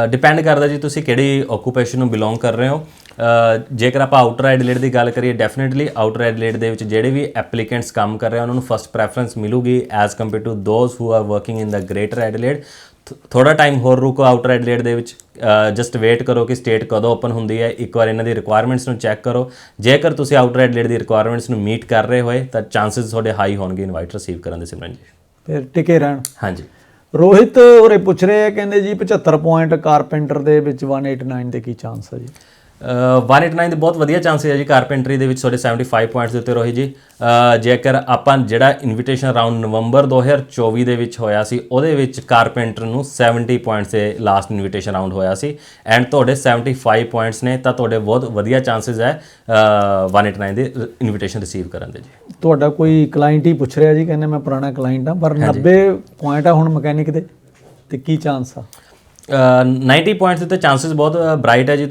Speaker 1: ਡਿਪੈਂਡ ਕਰਦਾ ਜੀ ਤੁਸੀਂ ਕਿਹੜੀ ਓਕੂਪੇਸ਼ਨ ਨੂੰ ਬਿਲੋਂਗ ਕਰ ਰਹੇ ਹੋ। ਜੇਕਰ ਆਪਾਂ ਆਊਟਰ ਐਡਲੇਟ ਦੀ ਗੱਲ ਕਰੀਏ ਡੈਫੀਨਿਟਲੀ ਆਊਟਰ ਐਡਲੇਟ ਦੇ ਵਿੱਚ ਜਿਹੜੇ ਵੀ ਐਪਲੀਕੈਂਟਸ ਕੰਮ ਕਰ ਰਹੇ ਉਹਨਾਂ ਨੂੰ ਫਸਟ ਪ੍ਰੈਫਰੈਂਸ ਮਿਲੂਗੀ as compare to those who are working in the greater Adelaide ਥੋੜਾ ਟਾਈਮ ਹੋਰ ਰੁਕੋ ਆਊਟਰ ਐਡਲੇਟ ਦੇ ਵਿੱਚ। ਜਸਟ ਵੇਟ ਕਰੋ ਕਿ ਸਟੇਟ ਕਦੋਂ ਓਪਨ ਹੁੰਦੀ ਹੈ। ਇੱਕ ਵਾਰ ਇਹਨਾਂ ਦੀ ਰਿਕੁਆਇਰਮੈਂਟਸ ਨੂੰ ਚੈੱਕ ਕਰੋ। ਜੇਕਰ ਤੁਸੀਂ ਆਊਟਰ ਐਡਲੇਟ ਦੀ ਰਿਕੁਆਇਰਮੈਂਟਸ ਨੂੰ ਮੀਟ ਕਰ ਰਹੇ ਹੋਏ, ਤਾਂ ਚਾਂਸਸ ਤੁਹਾਡੇ ਹਾਈ ਹੋਣਗੇ ਇਨਵਾਈਟ ਰਿਸੀਵ ਕਰਨ ਦੇ ਸਿਮਰਨ ਜੀ।
Speaker 2: ਫਿਰ ਟਿਕੇ ਰਹਿਣ।
Speaker 1: ਹਾਂਜੀ।
Speaker 2: ਰੋਹਿਤ ਹੋਰੇ ਪੁੱਛ ਰਹੇ ਆ ਕਹਿੰਦੇ ਜੀ 75 ਪੁਆਇੰਟ ਕਾਰਪੈਂਟਰ ਦੇ ਵਿੱਚ 189 ਦੇ ਕੀ ਚਾਂਸ ਹੈ ਜੀ?
Speaker 1: 189 ਦੇ ਬਹੁਤ ਵਧੀਆ ਚਾਂਸ ਹੈ ਜੀ ਕਾਰਪੈਂਟਰੀ ਦੇ ਵਿੱਚ ਤੁਹਾਡੇ 75 ਪੁਆਇੰਟਸ ਦੇ ਉੱਤੇ ਰੋਹੀ ਜੀ। ਜੇਕਰ ਆਪਾਂ ਜਿਹੜਾ ਇਨਵੀਟੇਸ਼ਨ ਰਾਉਂਡ ਨਵੰਬਰ 2024 ਦੇ ਵਿੱਚ ਹੋਇਆ ਸੀ ਉਹਦੇ ਵਿੱਚ ਕਾਰਪੈਂਟਰ ਨੂੰ 70 ਪੁਆਇੰਟਸ ਦੇ ਲਾਸਟ ਇਨਵੀਟੇਸ਼ਨ ਰਾਉਂਡ ਹੋਇਆ ਸੀ। ਐਂਡ ਤੁਹਾਡੇ 75 ਪੁਆਇੰਟਸ ਨੇ ਤਾਂ ਤੁਹਾਡੇ ਬਹੁਤ ਵਧੀਆ ਚਾਂਸਸ ਹੈ ਅਹ 189 ਦੇ ਇਨਵੀਟੇਸ਼ਨ ਰਿਸੀਵ ਕਰਨ ਦੇ ਜੀ।
Speaker 2: ਤੁਹਾਡਾ ਕੋਈ ਕਲਾਇੰਟ ਹੀ ਪੁੱਛ ਰਿਹਾ ਜੀ ਕਹਿੰਦੇ ਮੈਂ ਪੁਰਾਣਾ ਕਲਾਇੰਟ ਆ ਪਰ 90 ਪੁਆਇੰਟ ਆ ਹੁਣ ਮਕੈਨਿਕ ਦੇ ਤੇ ਕੀ ਚਾਂਸ ਆ?
Speaker 1: 90 ਪੁਆਇੰਟਸ ਦੇ ਉੱਤੇ ਚਾਂਸਸ ਬਹੁਤ ਬ੍ਰਾਈਟ ਹੈ ਜੀ।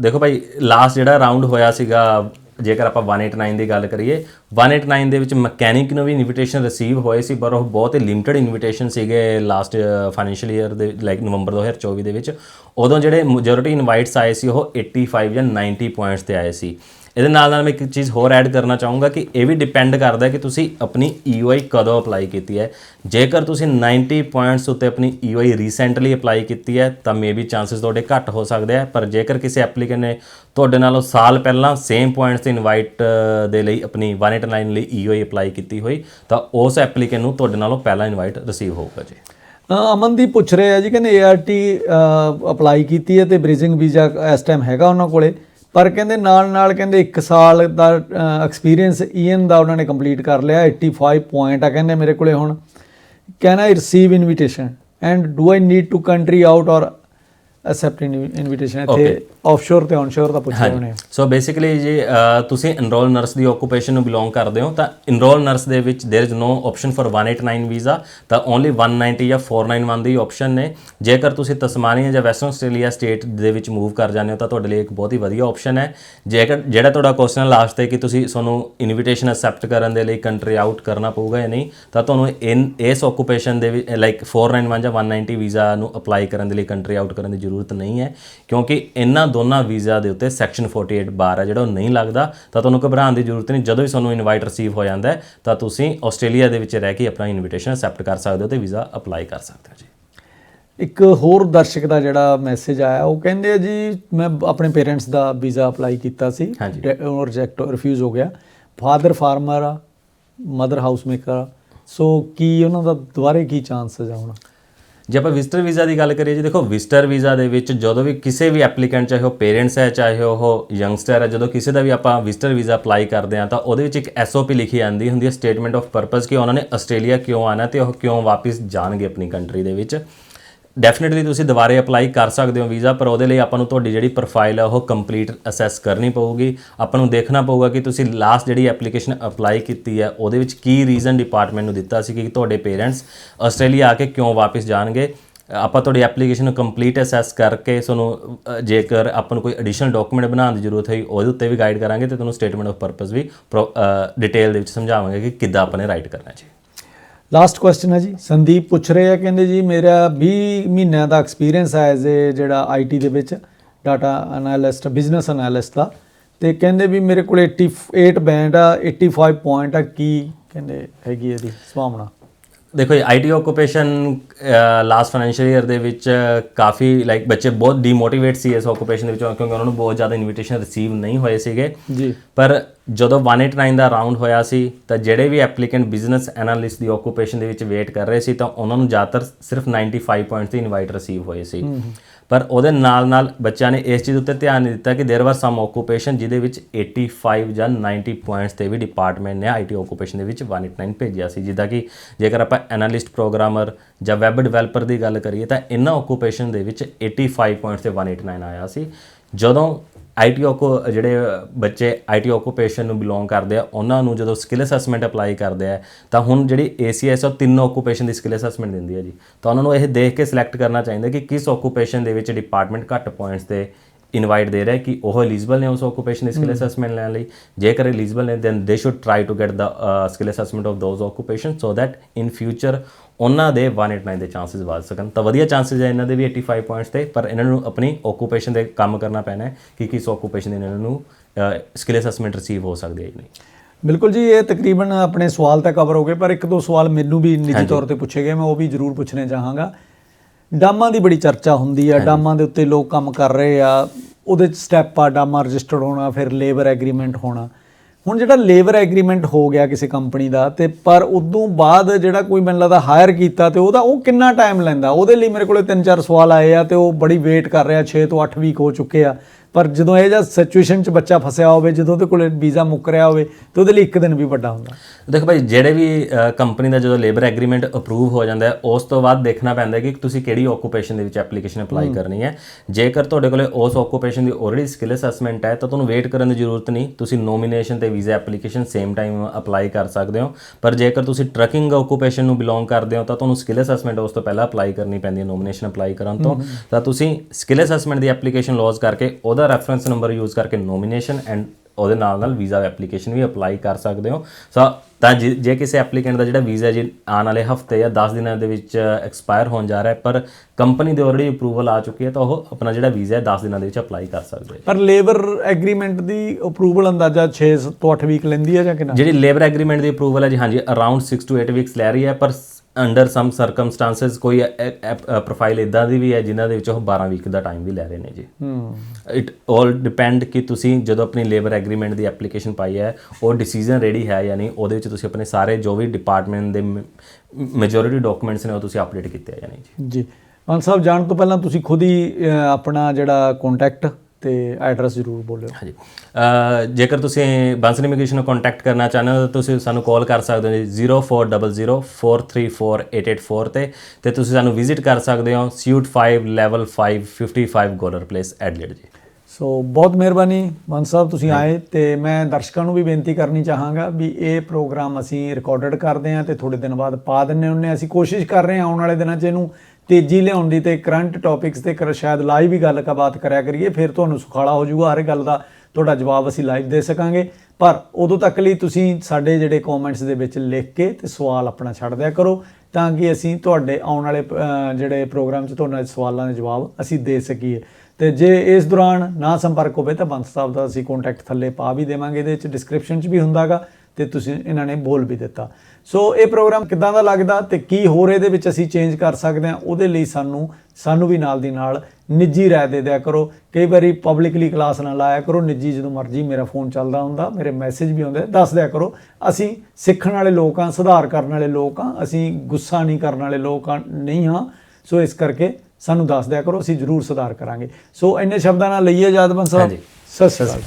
Speaker 1: ਦੇਖੋ ਭਾਈ ਲਾਸਟ ਜਿਹੜਾ ਰਾਉਂਡ ਹੋਇਆ ਸੀਗਾ, ਜੇਕਰ ਆਪਾਂ 189 ਦੀ ਗੱਲ ਕਰੀਏ 189 ਦੇ ਵਿੱਚ ਮਕੈਨਿਕ ਨੂੰ ਵੀ ਇਨਵੀਟੇਸ਼ਨ ਰਿਸੀਵ ਹੋਏ ਸੀ, ਪਰ ਉਹ ਬਹੁਤ ਹੀ ਲਿਮਟਿਡ ਇਨਵੀਟੇਸ਼ਨ ਸੀਗੇ ਲਾਸਟ ਫਾਈਨੈਂਸ਼ੀਅਲ ਈਅਰ ਦੇ ਲਾਈਕ ਨਵੰਬਰ 2024 ਦੇ ਵਿੱਚ। ਉਦੋਂ ਜਿਹੜੇ ਮੈਜੋਰਿਟੀ ਇਨਵਾਈਟਸ ਆਏ ਸੀ, ਉਹ 85 ਜਾਂ 90 ਪੁਆਇੰਟਸ ਤੇ ਆਏ ਸੀ। ਇਹਦੇ ਨਾਲ ਨਾਲ ਮੈਂ ਇੱਕ ਚੀਜ਼ ਹੋਰ ਐਡ ਕਰਨਾ ਚਾਹੂੰਗਾ ਕਿ ਇਹ ਵੀ ਡਿਪੈਂਡ ਕਰਦਾ ਹੈ ਕਿ ਤੁਸੀਂ ਆਪਣੀ EOI ਕਦੋਂ ਅਪਲਾਈ ਕੀਤੀ ਹੈ। ਜੇਕਰ ਤੁਸੀਂ 90 ਪੁਆਇੰਟਸ ਉੱਤੇ ਆਪਣੀ EOI ਰੀਸੈਂਟਲੀ ਅਪਲਾਈ ਕੀਤੀ ਹੈ, ਤਾਂ ਮੇਬੀ ਚਾਂਸਸ ਤੁਹਾਡੇ ਘੱਟ ਹੋ ਸਕਦੇ ਆ ਪਰ ਜੇਕਰ ਕਿਸੇ ਐਪਲੀਕੈਂਟ ਨੇ ਤੁਹਾਡੇ ਨਾਲੋਂ ਸਾਲ ਪਹਿਲਾਂ ਸੇਮ ਪੁਆਇੰਟਸ ਤੇ ਇਨਵਾਈਟ ਦੇ ਲਈ ਆਪਣੀ 189 ਲਈ EOI ਅਪਲਾਈ ਕੀਤੀ ਹੋਈ, ਤਾਂ ਉਸ ਐਪਲੀਕੈਂਟ ਨੂੰ ਤੁਹਾਡੇ ਨਾਲੋਂ ਪਹਿਲਾਂ ਇਨਵਾਈਟ ਰਿਸੀਵ ਹੋਊਗਾ ਜੀ।
Speaker 2: ਅਮਨਦੀਪ ਪੁੱਛ ਰਹੇ ਆ ਜੀ, ਕਹਿੰਦੇ ART ਅਪਲਾਈ ਕੀਤੀ ਹੈ ਤੇ ਬ੍ਰਿਜਿੰਗ ਵੀਜ਼ਾ ਇਸ ਟਾਈਮ ਹੈਗਾ ਉਹਨਾਂ ਕੋਲੇ? ਪਰ ਕਹਿੰਦੇ ਨਾਲ ਨਾਲ ਕਹਿੰਦੇ 1 ਸਾਲ ਦਾ ਐਕਸਪੀਰੀਅੰਸ ਈਐਨ ਦਾ ਉਹਨਾਂ ਨੇ ਕੰਪਲੀਟ ਕਰ ਲਿਆ 85 ਪੁਆਇੰਟ ਆ ਕਹਿੰਦੇ ਮੇਰੇ ਕੋਲੇ ਹੁਣ। Can I receive invitation and do I need to country out or accept invitation ਇੱਥੇ ਆਫਸ਼ੋਰ ਤੇ ਔਨਸ਼ੋਰ ਦਾ ਪੁੱਛਿਆ ਉਹਨੇ।
Speaker 1: ਸੋ ਬੇਸਿਕਲੀ ਜੇ ਤੁਸੀਂ ਇਨਰੋਲ ਨਰਸ ਦੀ ਆਕੂਪੇਸ਼ਨ ਨੂੰ ਬਿਲੋਂਗ ਕਰਦੇ ਹੋ ਤਾਂ ਇਨਰੋਲ ਨਰਸ ਦੇ ਵਿੱਚ there is no option for 189 visa ਤਾਂ ਓਨਲੀ 190 ਜਾਂ 491 ਦੀ ਆਪਸ਼ਨ ਨੇ। ਜੇਕਰ ਤੁਸੀਂ ਤਸਮਾਨੀਆ ਜਾਂ ਵੈਸਟਰਨ ਆਸਟ੍ਰੇਲੀਆ ਸਟੇਟ ਦੇ ਵਿੱਚ ਮੂਵ ਕਰ ਜਾਂਦੇ ਹੋ ਤਾਂ ਤੁਹਾਡੇ ਲਈ ਇੱਕ ਬਹੁਤ ਹੀ ਵਧੀਆ ਆਪਸ਼ਨ ਹੈ। ਜੇਕਰ ਜਿਹੜਾ ਤੁਹਾਡਾ ਕੁਐਸਚਨ ਲਾਸਟ ਤੇ ਕਿ ਤੁਸੀਂ ਤੁਹਾਨੂੰ ਇਨਵੀਟੇਸ਼ਨ ਅਸੈਪਟ ਕਰਨ ਦੇ ਲਈ ਕੰਟਰੀ ਆਊਟ ਕਰਨਾ ਪਊਗਾ ਜਾਂ ਨਹੀਂ ਤਾਂ ਤੁਹਾਨੂੰ ਇਨ ਇਸ ਆਕੂਪੇਸ਼ਨ ਦੇ ਵਿੱਚ ਲਾਈਕ 491 ਜਾਂ 190 ਵੀਜ਼ਾ ਨੂੰ ਅਪਲਾਈ ਕਰਨ ਦੇ ਲਈ ਕੰਟਰੀ ਆਊਟ ਕਰਨ ਦੀ ਜ਼ਰੂਰਤ ਨਹੀਂ ਹੈ ਕਿਉਂਕਿ ਇਹਨਾਂ ਦੋਨਾਂ ਵੀਜ਼ਾ ਦੇ ਉੱਤੇ ਸੈਕਸ਼ਨ 48 ਬਾਰ ਹੈ ਜਿਹੜਾ ਉਹ ਨਹੀਂ ਲੱਗਦਾ ਤਾਂ ਤੁਹਾਨੂੰ ਘਬਰਾਉਣ ਦੀ ਜ਼ਰੂਰਤ ਨਹੀਂ। ਜਦੋਂ ਹੀ ਤੁਹਾਨੂੰ ਇਨਵਾਈਟ ਰਿਸੀਵ ਹੋ ਜਾਂਦਾ ਹੈ ਤਾਂ ਤੁਸੀਂ ਆਸਟ੍ਰੇਲੀਆ ਦੇ ਵਿੱਚ ਰਹਿ ਕੇ ਆਪਣਾ ਇਨਵੀਟੇਸ਼ਨ ਅਸੈਪਟ ਕਰ ਸਕਦੇ ਹੋ ਤੇ ਵੀਜ਼ਾ ਅਪਲਾਈ ਕਰ ਸਕਦੇ ਹੋ ਜੀ।
Speaker 2: ਇੱਕ ਹੋਰ ਦਰਸ਼ਕ ਦਾ ਜਿਹੜਾ ਮੈਸੇਜ ਆਇਆ ਉਹ ਕਹਿੰਦੇ ਆ ਜੀ ਮੈਂ ਆਪਣੇ ਪੇਰੈਂਟਸ ਦਾ ਵੀਜ਼ਾ ਅਪਲਾਈ ਕੀਤਾ ਸੀ ਉਹ ਰਿਜੈਕਟ ਰਿਫਿਊਜ਼ ਹੋ ਗਿਆ। ਫਾਦਰ ਫਾਰਮਰ ਆ ਮਦਰ ਹਾਊਸ ਮੇਕਰ ਆ ਸੋ ਕੀ ਉਹਨਾਂ ਦਾ ਦੁਬਾਰੇ ਕੀ ਚਾਂਸਸ ਆ ਹੁਣ?
Speaker 1: ਜੇ ਆਪਾਂ ਵਿਜ਼ਟਰ ਵੀਜ਼ਾ ਦੀ ਗੱਲ ਕਰੀਏ ਜੀ, ਦੇਖੋ ਵਿਜ਼ਟਰ ਵੀਜ਼ਾ ਦੇ ਵਿੱਚ ਜਦੋਂ ਵੀ ਕਿਸੇ ਵੀ ਐਪਲੀਕੈਂਟ ਚਾਹੇ ਉਹ ਪੇਰੈਂਟਸ ਹੈ, ਚਾਹੇ ਉਹ ਯੰਗਸਟਰ ਹੈ, ਜਦੋਂ ਕਿਸੇ ਦਾ ਵੀ ਆਪਾਂ ਵਿਜ਼ਟਰ ਵੀਜ਼ਾ ਅਪਲਾਈ ਕਰਦੇ ਆ ਤਾਂ ਉਹਦੇ ਵਿੱਚ ਇੱਕ ਐਸਓਪੀ ਲਿਖੀ ਆਂਦੀ ਹੁੰਦੀ ਹੈ ਸਟੇਟਮੈਂਟ ਆਫ ਪਰਪਸ ਕਿ ਉਹਨਾਂ ਨੇ ਆਸਟ੍ਰੇਲੀਆ ਕਿਉਂ ਆਣਾ ਤੇ ਉਹ ਕਿਉਂ ਵਾਪਸ ਜਾਣਗੇ ਆਪਣੀ ਕੰਟਰੀ ਦੇ ਵਿੱਚ। ਡੈਫੀਨਿਟਲੀ ਤੁਸੀਂ ਦੁਬਾਰੇ ਅਪਲਾਈ ਕਰ ਸਕਦੇ ਹੋ ਵੀਜ਼ਾ, ਪਰ ਉਹਦੇ ਲਈ ਆਪਾਂ ਨੂੰ ਤੁਹਾਡੀ ਜਿਹੜੀ ਪ੍ਰੋਫਾਈਲ ਹੈ ਉਹ ਕੰਪਲੀਟ ਅਸੈਸ ਕਰਨੀ ਪਊਗੀ। ਆਪਾਂ ਨੂੰ ਦੇਖਣਾ ਪਊਗਾ ਕਿ ਤੁਸੀਂ ਲਾਸਟ ਜਿਹੜੀ ਐਪਲੀਕੇਸ਼ਨ ਅਪਲਾਈ ਕੀਤੀ ਹੈ ਉਹਦੇ ਵਿੱਚ ਕੀ ਰੀਜ਼ਨ ਡਿਪਾਰਟਮੈਂਟ ਨੂੰ ਦਿੱਤਾ ਸੀ ਕਿ ਤੁਹਾਡੇ ਪੇਰੈਂਟਸ ਆਸਟ੍ਰੇਲੀਆ ਆ ਕੇ ਕਿਉਂ ਵਾਪਸ ਜਾਣਗੇ। ਆਪਾਂ ਤੁਹਾਡੀ ਐਪਲੀਕੇਸ਼ਨ ਨੂੰ ਕੰਪਲੀਟ ਅਸੈਸ ਕਰਕੇ ਤੁਹਾਨੂੰ ਜੇਕਰ ਆਪਾਂ ਨੂੰ ਕੋਈ ਐਡੀਸ਼ਨਲ ਡਾਕੂਮੈਂਟ ਬਣਾਉਣ ਦੀ ਜ਼ਰੂਰਤ ਹੋਈ, ਉਹਦੇ ਉੱਤੇ ਵੀ ਗਾਈਡ ਕਰਾਂਗੇ ਤੇ ਤੁਹਾਨੂੰ ਸਟੇਟਮੈਂਟ ਆਫ ਪਰਪਸ ਵੀ ਡਿਟੇਲ ਦੇ ਵਿੱਚ ਸਮਝਾਵਾਂਗੇ ਕਿ ਕਿੱਦਾਂ ਆਪਾਂ ਨੇ ਰਾਈਟ ਕਰਨਾ ਚਾਹੀਦਾ
Speaker 2: ਲਾਸਟ ਕੁਐਸਚਨ ਹੈ ਜੀ। ਸੰਦੀਪ ਪੁੱਛ ਰਹੇ ਆ ਕਹਿੰਦੇ ਜੀ, ਮੇਰਾ 20 ਮਹੀਨਿਆਂ ਦਾ ਐਕਸਪੀਰੀਅੰਸ ਹੈ ਐਜ਼ ਏ ਜਿਹੜਾ ਆਈਟੀ ਦੇ ਵਿੱਚ ਡਾਟਾ ਐਨਾਲਿਸਟ ਬਿਜ਼ਨਸ ਐਨਾਲਿਸਟ ਦਾ। ਤੇ ਕਹਿੰਦੇ ਵੀ ਮੇਰੇ ਕੋਲ 88 ਬੈਂਡ ਆ 85 ਪੁਆਇੰਟ ਆ, ਕੀ ਕਹਿੰਦੇ ਹੈਗੀ ਇਹਦੀ ਸੰਭਾਵਨਾ?
Speaker 1: ਦੇਖੋ ਜੀ IT occupation last financial year ਦੇ ਵਿੱਚ ਕਾਫੀ ਲਾਈਕ ਬੱਚੇ ਬਹੁਤ ਡੀਮੋਟੀਵੇਟ ਸੀ ਇਸ ਓਕੂਪੇਸ਼ਨ ਦੇ ਵਿੱਚ ਕਿਉਂਕਿ ਉਹਨਾਂ ਨੂੰ ਬਹੁਤ ਜ਼ਿਆਦਾ ਇਨਵੀਟੇਸ਼ਨ ਰਿਸੀਵ ਨਹੀਂ ਹੋਏ ਸੀਗੇ।
Speaker 2: ਜੀ।
Speaker 1: ਪਰ ਜਦੋਂ 189 ਦਾ ਰਾਉਂਡ ਹੋਇਆ ਸੀ ਤਾਂ ਜਿਹੜੇ ਵੀ ਐਪਲੀਕੈਂਟ ਬਿਜ਼ਨਸ ਐਨਾਲਿਸਟ ਦੀ ਓਕੂਪੇਸ਼ਨ ਦੇ ਵਿੱਚ ਵੇਟ ਕਰ ਰਹੇ ਸੀ ਤਾਂ ਉਹਨਾਂ ਨੂੰ ਜ਼ਿਆਦਾਤਰ ਸਿਰਫ 95 ਪੁਆਇੰਟਸ ਦੀ ਇਨਵਾਈਟ ਰਿਸੀਵ ਹੋਏ ਸੀ। ਪਰ ਉਹਦੇ ਨਾਲ ਨਾਲ ਬੱਚਿਆਂ ਨੇ ਇਸ ਚੀਜ਼ ਉੱਤੇ ਧਿਆਨ ਨਹੀਂ ਦਿੱਤਾ ਕਿ देयर वर ਸਮ ਓਕੂਪੇਸ਼ਨ ਜਿਹਦੇ ਵਿੱਚ 85 ਜਾਂ 90 ਪੁਆਇੰਟਸ ਤੇ ਵੀ ਡਿਪਾਰਟਮੈਂਟ ਨੇ ਆਈਟੀ ਓਕੂਪੇਸ਼ਨ ਦੇ ਵਿੱਚ 189 ਭੇਜਿਆ ਸੀ ਜਿੱਦਾਂ ਕਿ ਜੇਕਰ ਆਪਾਂ ਐਨਾਲਿਸਟ ਪ੍ਰੋਗਰਾਮਰ ਜਾਂ ਵੈਬ ਡਿਵੈਲਪਰ ਦੀ ਗੱਲ ਕਰੀਏ ਤਾਂ ਇਹਨਾਂ ਓਕੂਪੇਸ਼ਨ ਦੇ ਵਿੱਚ 85 ਪੁਆਇੰਟਸ ਤੇ 189 ਆਇਆ ਸੀ ਜਦੋਂ ਆਈਟੀ ਓਕੋ ਜਿਹੜੇ ਬੱਚੇ ਆਈਟੀ ਓਕੂਪੇਸ਼ਨ ਨੂੰ ਬਿਲੋਂਗ ਕਰਦੇ ਆ, ਉਹਨਾਂ ਨੂੰ ਜਦੋਂ ਸਕਿੱਲ ਅਸੈਸਮੈਂਟ ਅਪਲਾਈ ਕਰਦੇ ਆ, ਤਾਂ ਹੁਣ ਜਿਹੜੀ ACS ਉਹ ਤਿੰਨ ਓਕੂਪੇਸ਼ਨ ਦੀ ਸਕਿੱਲ ਅਸੈਸਮੈਂਟ ਦਿੰਦੀ ਹੈ ਜੀ। ਤਾਂ ਉਹਨਾਂ ਨੂੰ ਇਹ ਦੇਖ ਕੇ ਸਿਲੈਕਟ ਕਰਨਾ ਚਾਹੀਦਾ ਕਿ ਕਿਸ ਓਕੂਪੇਸ਼ਨ ਦੇ ਵਿੱਚ ਡਿਪਾਰਟਮੈਂਟ ਘੱਟ ਪੁਆਇੰਟਸ ਤੇ ਇਨਵਾਈਟ ਦੇ ਰਿਹਾ ਕਿ ਉਹ ਐਲੀਜੀਬਲ ਨੇ ਉਸ ਓਕੂਪੇਸ਼ਨ ਦੀ ਸਕਿੱਲ ਅਸੈਸਮੈਂਟ ਲੈਣ ਲਈ। ਜੇਕਰ ਐਲੀਜੀਬਲ ਨੇ then they should try to get the skill assessment of those occupation so that in future ਉਹਨਾਂ ਦੇ 189 ਦੇ ਚਾਂਸਸ ਵਧ ਸਕਣ। ਤਾਂ ਵਧੀਆ ਚਾਂਸਸ ਹੈ ਇਹਨਾਂ ਦੇ ਵੀ 85 ਪੁਆਇੰਟਸ ਤੇ ਪਰ ਇਹਨਾਂ ਨੂੰ ਆਪਣੀ ਓਕੂਪੇਸ਼ਨ ਦੇ ਕੰਮ ਕਰਨਾ ਪੈਣਾ ਹੈ ਕਿ ਕਿਸ ਓਕੂਪੇਸ਼ਨ ਦੇ ਇਹਨਾਂ ਨੂੰ ਸਕਿੱਲ ਅਸੈਸਮੈਂਟ ਰਿਸੀਵ ਹੋ ਸਕਦੀ ਹੈ ਜਾਂ ਨਹੀਂ।
Speaker 2: ਬਿਲਕੁਲ ਜੀ ਇਹ ਤਕਰੀਬਨ ਆਪਣੇ ਸਵਾਲ ਤਾਂ ਕਵਰ ਹੋ ਗਏ ਪਰ ਇੱਕ ਦੋ ਸਵਾਲ ਮੈਨੂੰ ਵੀ ਨਿੱਜੀ ਤੌਰ ਤੇ ਪੁੱਛੇ ਗਏ ਮੈਂ ਉਹ ਵੀ ਜ਼ਰੂਰ ਪੁੱਛਣੇ ਚਾਹਾਂਗਾ। ਡਾਮਾਂ ਦੀ ਬੜੀ ਚਰਚਾ ਹੁੰਦੀ ਆ ਡਾਮਾਂ ਦੇ ਉੱਤੇ ਲੋਕ ਕੰਮ ਕਰ ਰਹੇ ਆ ਉਹਦੇ ਚ ਸਟੈਪ ਆ ਡਾਮਾ ਰਜਿਸਟਰਡ ਹੋਣਾ ਫਿਰ ਲੇਬਰ ਐਗਰੀਮੈਂਟ ਹੋਣਾ। ਹੁਣ ਜਿਹੜਾ ਲੇਬਰ ਐਗਰੀਮੈਂਟ ਹੋ ਗਿਆ ਕਿਸੇ ਕੰਪਨੀ ਦਾ ਤੇ ਪਰ ਉਦੋਂ ਬਾਅਦ ਜਿਹੜਾ ਕੋਈ ਮੈਨੂੰ ਲੱਗਦਾ ਹਾਇਰ ਕੀਤਾ ਤੇ ਉਹਦਾ ਉਹ ਕਿੰਨਾ ਟਾਈਮ ਲੈਂਦਾ? ਉਹਦੇ ਲਈ ਮੇਰੇ ਕੋਲੇ ਤਿੰਨ ਚਾਰ ਸਵਾਲ ਆਏ ਆ ਤੇ ਉਹ ਬੜੀ ਵੇਟ ਕਰ ਰਿਹਾ 6 ਤੋਂ 8 ਵੀਕ ਹੋ ਚੁੱਕੇ ਆ। ਪਰ ਜਦੋਂ ਇਹ ਜਿਹਾ ਸਿਚੁਏਸ਼ਨ 'ਚ ਬੱਚਾ ਫਸਿਆ ਹੋਵੇ ਜਦੋਂ ਉਹਦੇ ਕੋਲੇ ਵੀਜ਼ਾ ਮੁੱਕ ਰਿਹਾ ਹੋਵੇ ਤੇ ਉਹਦੇ ਲਈ ਇੱਕ ਦਿਨ ਵੀ ਵੱਡਾ ਹੁੰਦਾ।
Speaker 1: ਦੇਖੋ ਭਾਈ ਜਿਹੜੇ ਵੀ ਕੰਪਨੀ ਦਾ ਜਦੋਂ ਲੇਬਰ ਐਗਰੀਮੈਂਟ ਅਪਰੂਵ ਹੋ ਜਾਂਦਾ ਹੈ ਉਸ ਤੋਂ ਬਾਅਦ ਦੇਖਣਾ ਪੈਂਦਾ ਹੈ ਕਿ ਤੁਸੀਂ ਕਿਹੜੀ ਓਕੂਪੇਸ਼ਨ ਦੇ ਵਿੱਚ ਐਪਲੀਕੇਸ਼ਨ ਅਪਲਾਈ ਕਰਨੀ ਹੈ। ਜੇਕਰ ਤੁਹਾਡੇ ਕੋਲੇ ਉਸ ਓਕੂਪੇਸ਼ਨ ਦੀ ਆਲਰੇਡੀ ਸਕਿੱਲ ਅਸੈਸਮੈਂਟ ਹੈ ਤਾਂ ਤੁਹਾਨੂੰ ਵੇਟ ਕਰਨ ਦੀ ਜ਼ਰੂਰਤ ਨਹੀਂ। ਤੁਸੀਂ ਨੋਮੀਨੇਸ਼ਨ ਤੇ visa application same time apply ਕਰ ਸਕਦੇ ਹੋ। ਪਰ ਜੇਕਰ ਤੁਸੀਂ ਟਰੱਕਿੰਗ ਓਕੂਪੇਸ਼ਨ ਨੂੰ ਬਿਲੋਂਗ ਕਰਦੇ ਹੋ ਤਾਂ ਤੁਹਾਨੂੰ ਸਕਿੱਲ ਅਸੈਸਮੈਂਟ ਉਸ ਤੋਂ ਪਹਿਲਾਂ ਅਪਲਾਈ ਕਰਨੀ ਪੈਂਦੀ ਹੈ ਨੋਮੀਨੇਸ਼ਨ ਅਪਲਾਈ ਕਰਨ ਤੋਂ। ਤਾਂ ਤੁਸੀਂ ਸਕਿੱਲ ਅਸੈਸਮੈਂਟ ਦੀ ਐਪਲੀਕੇਸ਼ਨ ਲੌਜ ਕਰਕੇ ਉਹਦਾ ਰੈਫਰੈਂਸ ਨੰਬਰ ਯੂਜ਼ ਕਰਕੇ ਨੋਮੀਨੇਸ਼ਨ ਐਂਡ ਉਹਦੇ ਨਾਲ ਨਾਲ ਵੀਜ਼ਾ ਐਪਲੀਕੇਸ਼ਨ ਵੀ ਅਪਲਾਈ ਕਰ ਸਕਦੇ ਹੋ। ਸੋ ਤਾਂ ਜੇ ਕਿਸੇ ਐਪਲੀਕੈਂਟ ਦਾ ਜਿਹੜਾ ਵੀਜ਼ਾ ਜੀ ਆਉਣ ਵਾਲੇ ਹਫ਼ਤੇ ਜਾਂ 10 ਦਿਨਾਂ ਦੇ ਵਿੱਚ ਐਕਸਪਾਇਰ ਹੋਣ ਜਾ ਰਿਹਾ ਹੈ ਪਰ ਕੰਪਨੀ ਦੇ ਆਲਰੇਡੀ ਅਪਰੂਵਲ ਆ ਚੁੱਕੀ ਹੈ ਤਾਂ ਉਹ ਆਪਣਾ ਜਿਹੜਾ ਵੀਜ਼ਾ ਹੈ 10 ਦਿਨਾਂ ਦੇ ਵਿੱਚ ਅਪਲਾਈ ਕਰ ਸਕਦੇ ਹੈ।
Speaker 2: ਪਰ ਲੇਬਰ ਐਗਰੀਮੈਂਟ ਦੀ ਅਪਰੂਵਲ ਅੰਦਾਜ਼ਾ 6 ਤੋਂ 8 ਵੀਕ ਲੈਂਦੀ ਹੈ ਜਾਂ ਕਿੰਨਾ?
Speaker 1: ਜਿਹੜੀ ਲੇਬਰ ਐਗਰੀਮੈਂਟ ਦੀ ਅਪਰੂਵਲ ਹੈ ਜੀ ਹਾਂਜੀ ਅਰਾਊਂਡ 6 ਟੂ 8 ਵੀਕਸ ਲੈ ਰਹੀ ਹੈ ਪਰ ਅੰਡਰ ਸਮ ਸਰਕਮਸਟੈਂਸਸ ਕੋਈ ਪ੍ਰੋਫਾਈਲ ਇਦਾਂ ਦੀ ਵੀ ਹੈ ਜਿਨ੍ਹਾਂ ਦੇ ਵਿੱਚ ਉਹ 12 ਵੀਕ ਦਾ ਟਾਈਮ ਵੀ ਲੈ ਰਹੇ ਨੇ ਜੀ।
Speaker 2: ਹੂੰ।
Speaker 1: ਇਟ ਆਲ ਡਿਪੈਂਡ ਕਿ ਤੁਸੀਂ ਜਦੋਂ ਆਪਣੀ ਲੇਬਰ ਐਗਰੀਮੈਂਟ ਦੀ ਐਪਲੀਕੇਸ਼ਨ ਪਾਈ ਹੈ ਉਹ ਡਿਸੀਜਨ ਰੈਡੀ ਹੈ ਜਾਂ ਨਹੀਂ ਉਹਦੇ ਵਿੱਚ ਤੁਸੀਂ ਆਪਣੇ ਸਾਰੇ ਜੋ ਵੀ ਡਿਪਾਰਟਮੈਂਟ ਦੇ ਮੈਜੋਰਿਟੀ ਡਾਕੂਮੈਂਟਸ ਨੇ ਉਹ ਤੁਸੀਂ ਅਪਡੇਟ ਕੀਤੇ ਆ ਜਾਂ ਨਹੀਂ ਜੀ।
Speaker 2: ਜੀ। ਮਾਨ ਸਾਹਿਬ ਜਾਣ ਤੋਂ ਪਹਿਲਾਂ ਤੁਸੀਂ ਖੁਦ ਹੀ ਆਪਣਾ ਜਿਹੜਾ ਕੰਟੈਕਟ ਤੇ ਐਡਰੈਸ ਜ਼ਰੂਰ ਬੋਲਿਓ।
Speaker 1: ਹਾਂਜੀ। ਜੇਕਰ ਤੁਸੀਂ ਬਾਂਸਲ ਇਮੀਗ੍ਰੇਸ਼ਨ ਨੂੰ ਕੰਟੈਕਟ ਕਰਨਾ ਚਾਹੁੰਦੇ ਹੋ ਤਾਂ ਤੁਸੀਂ ਸਾਨੂੰ ਕਾਲ ਕਰ ਸਕਦੇ ਹੋ ਜੀ 0400434884 ਤੇ ਤੇ ਤੁਸੀਂ ਸਾਨੂੰ ਵਿਜ਼ਿਟ ਕਰ ਸਕਦੇ ਹੋ suite 5 level 5 55 Gawler place Adelaide ਜੀ।
Speaker 2: ਸੋ ਬਹੁਤ ਮਿਹਰਬਾਨੀ ਮਨ ਸਾਹਿਬ ਤੁਸੀਂ ਆਏ ਤੇ ਮੈਂ ਦਰਸ਼ਕਾਂ ਨੂੰ ਵੀ ਬੇਨਤੀ ਕਰਨੀ ਚਾਹਾਂਗਾ ਵੀ ਇਹ ਪ੍ਰੋਗਰਾਮ ਅਸੀਂ ਰਿਕਾਰਡਡ ਕਰਦੇ ਹਾਂ ਤੇ ਥੋੜੇ ਦਿਨ ਬਾਅਦ ਪਾ ਦਿੰਨੇ ਹੁੰਨੇ ਅਸੀਂ ਕੋਸ਼ਿਸ਼ ਕਰ ਰਹੇ ਹਾਂ ਆਉਣ ਵਾਲੇ ਦਿਨਾਂ 'ਚ ਇਹਨੂੰ ਤੇਜ਼ੀ ਲਿਆਉਣ ਦੀ ਤੇ ਕਰੰਟ ਟੌਪਿਕਸ ਤੇ ਕਰ ਸ਼ਾਇਦ ਲਾਈਵ ਹੀ ਗੱਲ ਬਾਤ ਕਰਿਆ ਕਰੀਏ, ਫਿਰ ਤੁਹਾਨੂੰ ਸੁਖਾਲਾ ਹੋ ਜਾਊਗਾ, ਹਰ ਗੱਲ ਦਾ ਤੁਹਾਡਾ ਜਵਾਬ ਅਸੀਂ ਲਾਈਵ ਦੇ ਸਕਾਂਗੇ। ਪਰ ਉਦੋਂ ਤੱਕ ਲਈ ਤੁਸੀਂ ਸਾਡੇ ਜਿਹੜੇ ਕਮੈਂਟਸ ਦੇ ਵਿੱਚ ਲਿਖ ਕੇ ਤੇ ਸਵਾਲ ਆਪਣਾ ਛੱਡ ਦਿਆ ਕਰੋ, ਤਾਂ ਕਿ ਅਸੀਂ ਤੁਹਾਡੇ ਆਉਣ ਵਾਲੇ ਜਿਹੜੇ ਪ੍ਰੋਗਰਾਮ 'ਚ ਤੁਹਾਨੂੰ ਸਵਾਲਾਂ ਦੇ ਜਵਾਬ ਅਸੀਂ ਦੇ ਸਕੀਏ। ਤੇ ਜੇ ਇਸ ਦੌਰਾਨ ਨਾ ਸੰਪਰਕ ਹੋਵੇ ਤਾਂ ਬੰਸ ਸਾਹਿਬ ਦਾ ਅਸੀਂ ਕੰਟੈਕਟ ਥੱਲੇ ਪਾ ਵੀ ਦੇਵਾਂਗੇ, ਇਹਦੇ ਵਿੱਚ ਡਿਸਕ੍ਰਿਪਸ਼ਨ 'ਚ ਵੀ ਹੁੰਦਾਗਾ। ਤੇ ਤੁਸੀਂ ਇਹਨਾਂ ਨੇ ਬੋਲ ਵੀ ਦਿੱਤਾ। ਸੋ ਇਹ ਪ੍ਰੋਗਰਾਮ ਕਿੱਦਾਂ ਦਾ ਲੱਗਦਾ ਤੇ ਕੀ ਹੋਰ ਇਹਦੇ ਵਿੱਚ ਅਸੀਂ ਚੇਂਜ ਕਰ ਸਕਦੇ ਹਾਂ ਉਹਦੇ ਲਈ ਸਾਨੂੰ ਸਾਨੂੰ ਵੀ ਨਾਲ ਦੀ ਨਾਲ ਨਿੱਜੀ ਰਾਏ ਦੇ ਦਿਆ ਕਰੋ। ਕਈ ਵਾਰੀ ਪਬਲਿਕਲੀ ਕਲਾਸ ਨਾ ਲਾਇਆ ਕਰੋ ਨਿੱਜੀ ਜਦੋਂ ਮਰਜ਼ੀ ਮੇਰਾ ਫੋਨ ਚੱਲਦਾ ਹੁੰਦਾ ਮੇਰੇ ਮੈਸੇਜ ਵੀ ਆਉਂਦੇ ਦੱਸ ਦਿਆ ਕਰੋ। ਅਸੀਂ ਸਿੱਖਣ ਵਾਲੇ ਲੋਕ ਹਾਂ ਸੁਧਾਰ ਕਰਨ ਵਾਲੇ ਲੋਕ ਹਾਂ ਅਸੀਂ ਗੁੱਸਾ ਨਹੀਂ ਕਰਨ ਵਾਲੇ ਲੋਕ ਹਾਂ ਨਹੀਂ ਹਾਂ। ਸੋ ਇਸ ਕਰਕੇ ਸਾਨੂੰ ਦੱਸ ਦਿਆ ਕਰੋ ਅਸੀਂ ਜ਼ਰੂਰ ਸੁਧਾਰ ਕਰਾਂਗੇ। ਸੋ ਇੰਨੇ ਸ਼ਬਦਾਂ ਨਾਲ ਲਈਏ ਜਾਦਵੰਤ ਸਾਹਿਬ। ਸਤਿ ਸ਼੍ਰੀ ਅਕਾਲ।